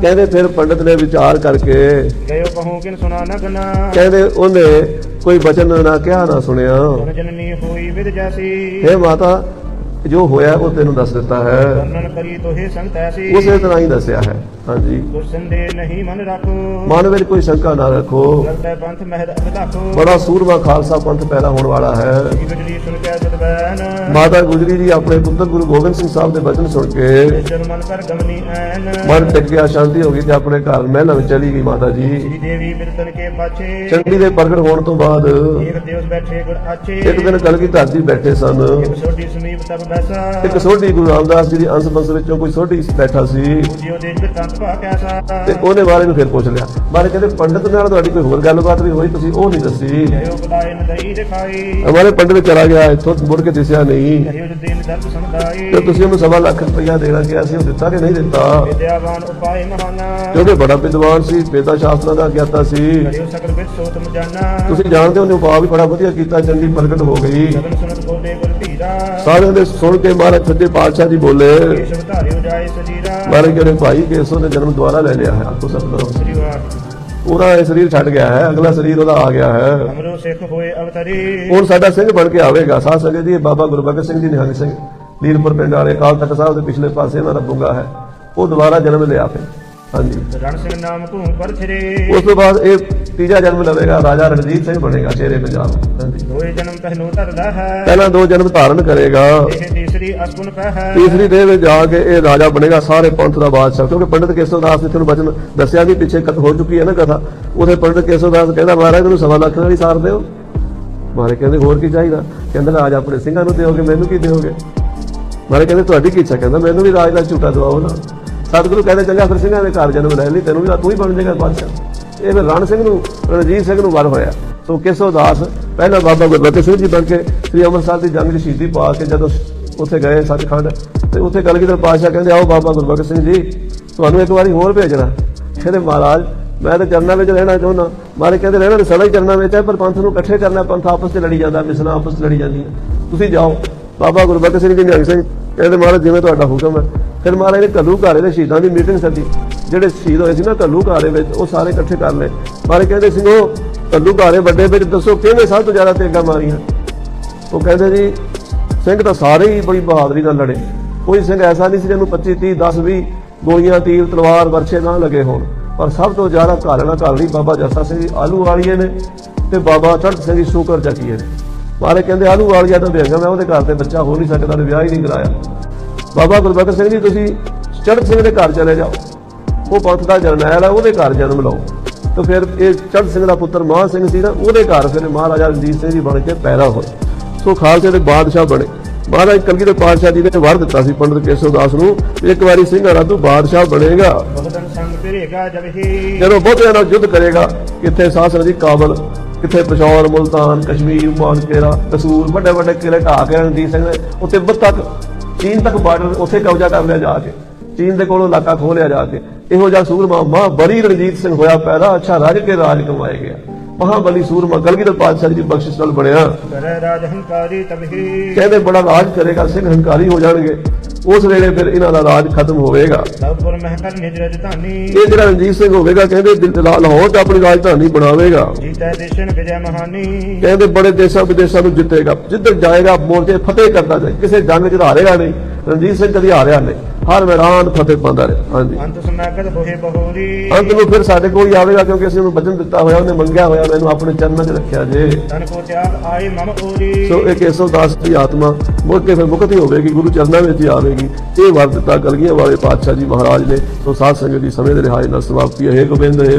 ਕਹਿੰਦੇ ਫਿਰ ਪੰਡਤ ਨੇ ਵਿਚਾਰ ਕਰਕੇ ਗਇਓ ਕਹੂੰ ਕਿਨ ਸੁਨਾ ਨ ਗਨਾ ਕਹਿੰਦੇ ਉਹਨੇ ਕੋਈ ਬਚਨ ਨਾ ਕਿਹਾ ਨਾ ਸੁਣਿਆ। ਜਨ ਜਨਨੀ ਹੋਈ ਵਿਦ ਜਾਸੀ। ਹੇ ਮਾਤਾ ਜੋ ਹੋਇਆ ਉਹ ਤੈਨੂੰ ਦੱਸ ਦਿੱਤਾ ਹੈ। ਵਰਣਨ ਕਰੀ ਤੋਹੇ ਸੰਤ ਐਸੀ। ਉਸੇ ਤਰ੍ਹਾਂ ਹੀ ਦੱਸਿਆ ਹੈ। ਹਾਂਜੀ। ਸੰਦੇ ਨਹੀਂ ਮਨ ਰੱਖੋ। ਮਨ ਵਿੱਚ ਕੋਈ ਸ਼ੰਕਾ ਨਾ ਰੱਖੋ। ਕਰਤੈ ਪੰਥ ਮਹਿਦ ਅਬਦਾਖੋ ਬੜਾ ਸੂਰਮਾ ਖਾਲਸਾ ਪੰਥ ਪੈਦਾ ਹੋਣ ਵਾਲਾ ਹੈ। ਕੇ ਮਾਤਾ ਗੁਜਰੀ ਜੀ ਆਪਣੇ ਪੁੱਤਰ ਗੁਰੂ ਗੋਬਿੰਦ ਸਿੰਘ ਸਾਹਿਬ ਦੇ ਬਚਨ ਸੁਣ ਕੇ ਜਨ ਮਨ ਕਰ ਗਮਨੀ ਐਨ। ਮਨ ਟਿਕ ਗਿਆ ਸ਼ਾਂਤੀ ਹੋ ਗਈ ਤੇ ਆਪਣੇ ਘਰ ਮਹਿਲਾਂ ਵਿੱਚ ਚਲੀ ਗਈ ਮਾਤਾ ਜੀ। ਸ੍ਰੀ ਦੇਵੀ ਬਿਰਤਨ ਕੇ ਪਾਛੇ। ਚੰਡੀ ਦੇ ਪ੍ਰਗਟ ਹੋਣ ਤੋਂ ਬਾਅਦ ਇੱਕ ਦਿਵਸ ਬੈਠੇ ਗੁਰ ਆਛੇ। ਇੱਕ ਦਿਨ ਕਲਗੀ ਧਰਤੀ ਬੈਠੇ ਸਨ। ਇੱਕ ਛੋਟੀ ਸਮੀਪ ਤਬ ਬੈਸਾ। ਇੱਕ ਸੋਢੀ ਗੁਰੂ ਰਾਮਦਾਸ ਜੀ ਦੀ ਅੰਸ਼ ਬੰਸ ਵਿੱਚੋਂ ਕੋਈ ਸੋਢੀ ਬੈਠਾ ਸੀ। ਜਿਉ ਦੇਜ ਬਿਰਤੰਤ ਭਾ ਕੈਸਾ ਤੇ। ਉਹਨੇ ਬਾਰੇ ਨੂੰ ਫਿਰ ਪੁੱਛ ਲਿਆ। ਬਾਰੇ ਕਹਿੰਦੇ ਪੰਡਤ ਨਾਲ ਤੁਹਾਡੀ ਕੋਈ ਹੋਰ ਗੱਲਬਾਤ ਵੀ ਹੋਈ ਤੁਸੀਂ ਉਹ ਨਹੀਂ ਦੱਸੀ। ਹਮਾਰੇ ਪੰਡਤ ਚਲਾ ਗਿਆ ਇੱਥੋਂ ਮੁੜ ਕੇ ਦਿਸਿਆ ਨਹੀਂ। ਤੇ ਤੁਸੀਂ ਉਹਨੂੰ ਸਵਾ ਲੱਖ ਰੁਪਇਆ ਦੇਣਾ ਕਿਹਾ ਸੀ ਉਹ ਦਿੱਤਾ ਕਿ ਨਹੀਂ ਦਿੱਤਾ? ਵਿਦਿਆਵਾਨ ਉਪਾਏ ਮਹਾਨਾ। ਕਿਉਂਕਿ ਬੜਾ ਵਿਦਵਾਨ ਸੀ ਵੇਦਾ ਸ਼ਾਸਤਰਾਂ ਦਾ ਗਿਆਤਾ ਸੀ। ਤੁਸੀਂ ਜਾਣਦੇ ਹੋ ਉਹਨੇ ਉਪਾਅ ਵੀ ਬੜਾ ਵਧੀਆ ਕੀਤਾ ਚੰਗੀ ਪ੍ਰਗਟ ਹੋ ਗਈ। ਸਗਨ ਸਾਰਿਆਂ ਦੇ ਸੁਣ ਕੇ ਮਹਾਰਾਜ ਸੱਚੇ ਪਾਤਸ਼ਾਹ ਜੀ ਬੋਲੇ। ਮਹਾਰਾਜ ਕਹਿੰਦੇ, ਭਾਈ, ਕੇਸੋ ਨੇ ਜਨਮ ਦੁਆਰਾ ਲੈ ਲਿਆ ਹੈ ਆਪਕੋ ਸਤਨਾਮ ਸ੍ਰੀ ਪੂਰਾ ਇਹ ਸਰੀਰ ਛੱਡ ਗਿਆ ਹੈ, ਅਗਲਾ ਸਰੀਰ ਉਹਦਾ ਆ ਗਿਆ ਹੈ। ਅਮਰੋ ਸਿੱਖ ਹੋਏ ਅਵਤਰੀ ਹੁਣ ਸਾਡਾ ਸਿੰਘ ਬਣ ਕੇ ਆਵੇਗਾ। ਸਾਧ ਸੰਗਤ ਜੀ ਬਾਬਾ ਗੁਰਬਖਸ਼ ਸਿੰਘ ਜੀ ਨਿਹੰਗ ਸਿੰਘ ਲੀਲਪੁਰ ਪਿੰਡ ਵਾਲੇ ਕਾਲ ਤਖਤ ਸਾਹਿਬ ਦੇ ਪਿਛਲੇ ਪਾਸੇ ਇਹਨਾਂ ਦਾ ਬੁੰਗਾ ਹੈ। ਉਹ ਦੁਬਾਰਾ ਜਨਮ ਲਿਆ ਫਿਰ। ਹਾਂਜੀ। ਰਣ ਸਿੰਘ ਨਾਮ ਘੂੰ ਪਰ ਉਸ ਤੋਂ ਬਾਅਦ ਇਹ ਤੀਜਾ ਜਨਮ ਲਵੇਗਾ ਰਾਜਾ ਰਣਜੀਤ ਸਿੰਘ ਬਣੇਗਾ ਸ਼ੇਰੇ ਪੰਜਾਬ। ਹਾਂਜੀ। ਹੋਏ ਜਨਮ ਪਹਿਨੋ ਧਰਦਾ ਹੈ। ਪਹਿਲਾਂ ਦੋ ਜਨਮ ਧਾਰਨ ਕਰੇਗਾ। ਇਹ ਤੀਸਰੀ ਅਸਗੁਣ ਪੈ ਹੈ। ਤੀਸਰੀ ਦੇਹ ਵਿੱਚ ਜਾ ਕੇ ਇਹ ਰਾਜਾ ਬਣੇਗਾ ਸਾਰੇ ਪੰਥ ਦਾ ਬਾਦਸ਼ਾਹ। ਕਿਉਂਕਿ ਪੰਡਿਤ ਕੇਸਵਦਾਸ ਨੇ ਤੁਹਾਨੂੰ ਬਚਨ ਦੱਸਿਆ ਵੀ ਪਿੱਛੇ ਕਥ ਹੋ ਚੁੱਕੀ ਹੈ ਨਾ ਕਥਾ। ਉਥੇ ਪੰਡਿਤ ਕੇਸਵਦਾਸ ਕਹਿੰਦਾ ਮਹਾਰਾਜ ਤੁਹਾਨੂੰ ਸਵਾ ਲੱਖ ਨਾਲ ਹੀ ਸਾਰ ਦਿਓ। ਮਹਾਰਾਜ ਕਹਿੰਦੇ ਹੋਰ ਕੀ ਚਾਹੀਦਾ? ਕਹਿੰਦਾ ਰਾਜ ਆਪਣੇ ਸਿੰਘਾਂ ਨੂੰ ਦਿਓਗੇ ਮੈਨੂੰ ਕੀ ਦਿਓਗੇ? ਮਹਾਰਾਜ ਕਹਿੰਦੇ ਤੁਹਾਡੀ ਕੀ ਇੱਛਾ? ਕਹਿੰਦਾ ਮੈਨੂੰ ਵੀ ਰਾਜ ਦਾ ਝੂਟਾ ਦਵਾਓ ਨਾ। ਸਤਿਗੁਰੂ ਕਹਿੰਦੇ ਚੰਗਾ ਫਿਰ ਸਿੰਘਾਂ ਦੇ ਘਰ ਜਨਮ ਲੈ ਲਈ, ਤੈਨੂੰ ਵੀ ਤੂੰ ਹੀ ਬਣ ਜਾਏਗਾ ਬਾਦਸ਼ਾਹ। ਇਹ ਫਿਰ ਰਣ ਸਿੰਘ ਨੂੰ, ਰਣਜੀਤ ਸਿੰਘ ਨੂੰ ਵਰ ਹੋਇਆ। ਸੋ ਕੇਸਵਦਾਸ ਪਹਿਲਾਂ ਬਾਬਾ ਗੁਰਬਖਸ਼ ਸਿੰਘ ਜੀ ਬਣ ਕੇ ਸ੍ਰੀ ਅੰਮ੍ਰਿਤਸਰ ਦੀ ਜੰਗ 'ਚ ਸ਼ਹੀਦੀ ਪਾ ਕੇ ਜਦੋਂ ਉੱਥੇ ਗਏ ਸੱਚਖੰਡ, ਤੇ ਉੱਥੇ ਕਲਗੀਧਰ ਪਾਤਸ਼ਾਹ ਕਹਿੰਦੇ, ਆਓ ਬਾਬਾ ਗੁਰਬਖਸ਼ ਸਿੰਘ ਜੀ, ਤੁਹਾਨੂੰ ਇੱਕ ਵਾਰੀ ਹੋਰ ਭੇਜਣਾ। ਕਹਿੰਦੇ, ਮਹਾਰਾਜ, ਮੈਂ ਤਾਂ ਚਰਨਾਂ ਵਿੱਚ ਰਹਿਣਾ ਚਾਹੁੰਦਾ। ਮਾਰੇ ਕਹਿੰਦੇ, ਰਹਿਣਾ ਤਾਂ ਸਦਾ ਹੀ ਚਰਨਾਂ ਵਿੱਚ ਹੈ, ਪਰ ਪੰਥ ਨੂੰ ਇਕੱਠੇ ਕਰਨਾ ਪੰਥ ਆਪਸ 'ਚ ਲੜੀ ਜਾਂਦਾ, ਮਿਸਲਾਂ ਆਪਸ 'ਚ ਲੜੀ ਜਾਂਦੀਆਂ। ਤੁਸੀਂ ਜਾਓ। ਬਾਬਾ ਗੁਰਬਖਸ਼ ਸਿੰਘ ਜੀ ਨੇ ਸਿੰਘ ਕਹਿੰਦੇ, ਮਹਾਰਾਜ, ਜਿਵੇਂ ਤੁਹਾਡਾ ਹੁਕਮ ਹੈ ਫਿਰ ਮਹਾਰਾਜ ਨੇ ਘੱਲੂ ਘਾਰੇ ਦੇ ਸ਼ਹੀਦਾਂ ਦੀ ਮੀਟਿੰਗ ਸੱਦੀ। ਜਿਹੜੇ ਸ਼ਹੀਦ ਹੋਏ ਸੀ ਨਾ ਘੱਲੂ ਘਾਰੇ ਵਿੱਚ, ਉਹ ਸਾਰੇ ਇਕੱਠੇ ਕਰ ਲਏ। ਮਹਾਰਾਜ ਕਹਿੰਦੇ ਸੀ, ਉਹ ਘੱਲੂ ਘਾਰੇ ਵੱਡੇ ਵਿੱਚ ਦੱਸੋ ਕਿਹਨੇ ਸਭ ਤੋਂ ਜ਼ਿਆਦਾ ਤੇਗਾ ਮਾਰੀਆਂ? ਉਹ ਕਹਿੰਦੇ ਜੀ, ਸਿੰਘ ਤਾਂ ਸਾਰੇ ਹੀ ਬੜੀ ਬਹਾਦਰੀ ਨਾਲ ਲੜੇ। ਕੋਈ ਸਿੰਘ ਐਸਾ ਨਹੀਂ ਸੀ ਜਿਹਨੂੰ 25 30 10 20 ਗੋਲੀਆਂ, ਤੀਰ, ਤਲਵਾਰ ਵਰਛੇ ਨਾ ਲੱਗੇ ਹੋਣ। ਪਰ ਸਭ ਤੋਂ ਜ਼ਿਆਦਾ ਘਾਲਣਾ ਘਾਲਣੀ ਬਾਬਾ ਜੱਸਾ ਸਿੰਘ ਆਲੂ ਵਾਲੀਏ ਨੇ ਤੇ ਬਾਬਾ ਚੜ੍ਹ ਸਿੰਘ ਜੀ, ਸ਼ੂਕਰ ਜਕੀਏ ਨੇ। ਮਾਰੇ ਕਹਿੰਦੇ, ਆਲੂ ਵਾਲੀਆ ਤਾਂ ਵਿਆਗਾ ਮੈਂ ਉਹਦੇ ਘਰ ਤੇ ਬੱਚਾ ਹੋ ਨਹੀਂ ਸਕਦਾ ਤੇ ਵਿਆਹ ਹੀ ਨਹੀਂ ਕਰਾਇਆ। ਬਾਬਾ ਗੁਰਬਖਸ਼ ਸਿੰਘ ਜੀ ਤੁਸੀਂ ਚੜ੍ਹ ਸਿੰਘ ਦੇ ਘਰ ਚਲੇ ਜਾਓ। ਉਹ ਪੰਥ ਦਾ ਜਰਨੈਲ ਹੈ ਉਹਦੇ ਘਰ ਜਨਮ ਲਓ। ਤਾਂ ਫਿਰ ਇਹ ਚੜ੍ਹ ਸਿੰਘ ਦਾ ਪੁੱਤਰ ਮਾਨ ਸਿੰਘ ਸੀ ਨਾ ਉਹਦੇ ਘਰ ਫਿਰ ਮਹਾਰਾਜਾ ਰਣਜੀਤ ਸਿੰਘ ਜੀ ਬਣ ਕੇ ਪੈਦਾ ਹੋਏ। ਸੋ ਖਾਲਸੇ ਦੇ ਬਾਦਸ਼ਾਹ ਬਣੇ। ਮਹਾਰਾਜ ਕਲਗੀਧਰ ਪਾਤਸ਼ਾਹ ਜੀ ਨੇ ਵਰ ਦਿੱਤਾ ਸੀ ਪੰਡਤ ਕੇਸਵ ਦਾਸ ਨੂੰ ਇੱਕ ਵਾਰੀ ਸਿੰਘਾਂ ਤੂੰ ਬਾਦਸ਼ਾਹ ਬਣੇਗਾ। ਜਦੋਂ ਬਹੁਤਿਆਂ ਨਾਲ ਯੁੱਧ ਕਰੇਗਾ ਕਿੱਥੇ ਸਾਸਰ ਦੀ ਕਾਬਲ ਕਿੱਥੇ ਪਿਸ਼ੌਰ ਮੁਲਤਾਨ ਕਸ਼ਮੀਰ ਮਾਨਕੇਰਾ ਕਸੂਰ ਵੱਡੇ ਵੱਡੇ ਕਿਲੇ ਢਾਹ ਕੇ ਰਣਜੀਤ ਸਿੰਘ ਨੇ ਉਹ ਤਿੱਬਤ ਤੱਕ ਚੀਨ ਤੱਕ ਬਾਰਡਰ ਉੱਥੇ ਕਬਜ਼ਾ ਕਰ ਲਿਆ ਜਾ ਕੇ। ਚੀਨ ਦੇ ਕੋਲੋਂ ਇਲਾਕਾ ਖੋਹ ਲਿਆ ਜਾ ਕੇ। ਇਹੋ ਜਿਹਾ ਸੂਰਮਾ ਮਾਂ ਬਰੀ ਰਣਜੀਤ ਸਿੰਘ ਹੋਇਆ ਪੈਦਾ, ਅੱਛਾ ਰੱਜ ਕੇ ਰਾਜ ਕਮਾਏ ਗਿਆ। ਮਹਾਬਲੀ ਸੂਰਮਾ ਕਲਗੀਧਰ ਪਾਤਸ਼ਾਹ ਜੀ ਬਖਸ਼ਿਸ਼ ਨਾਲ ਬਣਿਆ। ਕਰੈ ਰਾਜ ਹੰਕਾਰੀ ਤਬ ਹੀ। ਕਹਿੰਦੇ ਬੜਾ ਰਾਜ ਕਰੇਗਾ ਸਿੰਘ ਹੰਕਾਰੀ ਹੋ ਜਾਣਗੇ। ਉਸ ਵੇਲੇ ਫਿਰ ਇਹਨਾਂ ਦਾ ਰਾਜ ਖਤਮ ਹੋਵੇਗਾ। ਸਭਪੁਰ ਮਹਿਕਲ ਨਿਜ ਰਜਧਾਨੀ। ਇਹ ਜਿਹੜਾ ਰਣਜੀਤ ਸਿੰਘ ਹੋਵੇਗਾ ਕਹਿੰਦੇ ਲਾਹੌਰ 'ਚ ਆਪਣੀ ਰਾਜਧਾਨੀ ਬਣਾਵੇਗਾ। ਜੀਤੈ ਦੇਸ਼ਨ ਵਿਜੈ ਮਹਾਨੀ। ਕਹਿੰਦੇ ਬੜੇ ਦੇਸ਼ਾਂ ਵਿਦੇਸ਼ਾਂ ਨੂੰ ਜਿੱਤੇਗਾ। ਜਿੱਧਰ ਜਾਏਗਾ ਮੋਰਚੇ ਫਤਿਹ ਕਰਦਾ ਜਾਏ। ਕਿਸੇ ਜੰਗ 'ਚ ਹਾਰੇਗਾ ਨਹੀਂ। ਰਣਜੀਤ ਸਿੰਘ ਕਦੀ ਹਾਰਿਆ ਨਹੀਂ। ਹਰ ਮੈਦਾਨ ਫਤਿਹ ਪਾਉਂਦਾ ਰਿਹਾ। ਹਾਂਜੀ। ਅੰਤ ਸਮਾਗਤ ਹੋਏ ਬਹੋਰੀ ਅੰਤ ਨੂੰ ਫਿਰ ਸਾਡੇ ਕੋਲ ਹੀ ਆਵੇਗਾ ਕਿਉਂਕਿ ਅਸੀਂ ਉਹਨੂੰ ਵਚਨ ਦਿੱਤਾ ਹੋਇਆ ਉਹਨੇ ਮੰਗਿਆ ਹੋਇਆ ਮੈਨੂੰ ਆਪਣੇ ਚਰਨਾਂ 'ਚ ਰੱਖਿਆ ਜੇ। ਤਨ ਕੋ ਤਿਆਗ ਆਏ ਮਮ ਓਰੀ ਸੋ ਇਹ ਕੇਸਵ ਦਾਸ ਦੀ ਆਤਮਾ ਮੁੜ ਕੇ ਫਿਰ ਮੁਕਤੀ ਹੋਵੇਗੀ ਗੁਰੂ ਚਰਨਾਂ ਵਿੱਚ ਹੀ ਆਵੇਗੀ। ਇਹ ਵਰ ਦਿੱਤਾ ਕਲਗੀਆਂ ਵਾਲੇ ਪਾਤਸ਼ਾਹ ਜੀ ਮਹਾਰਾਜ ਨੇ। ਸੋ ਸਾਧ ਸੰਗਤ ਦੀ ਸਮੇਂ ਦੇ ਰਿਹਾਈ ਨਾਲ ਸਮਾਪਤੀ ਹੈ। ਹੇ ਗੋਬਿੰਦ ਹੇ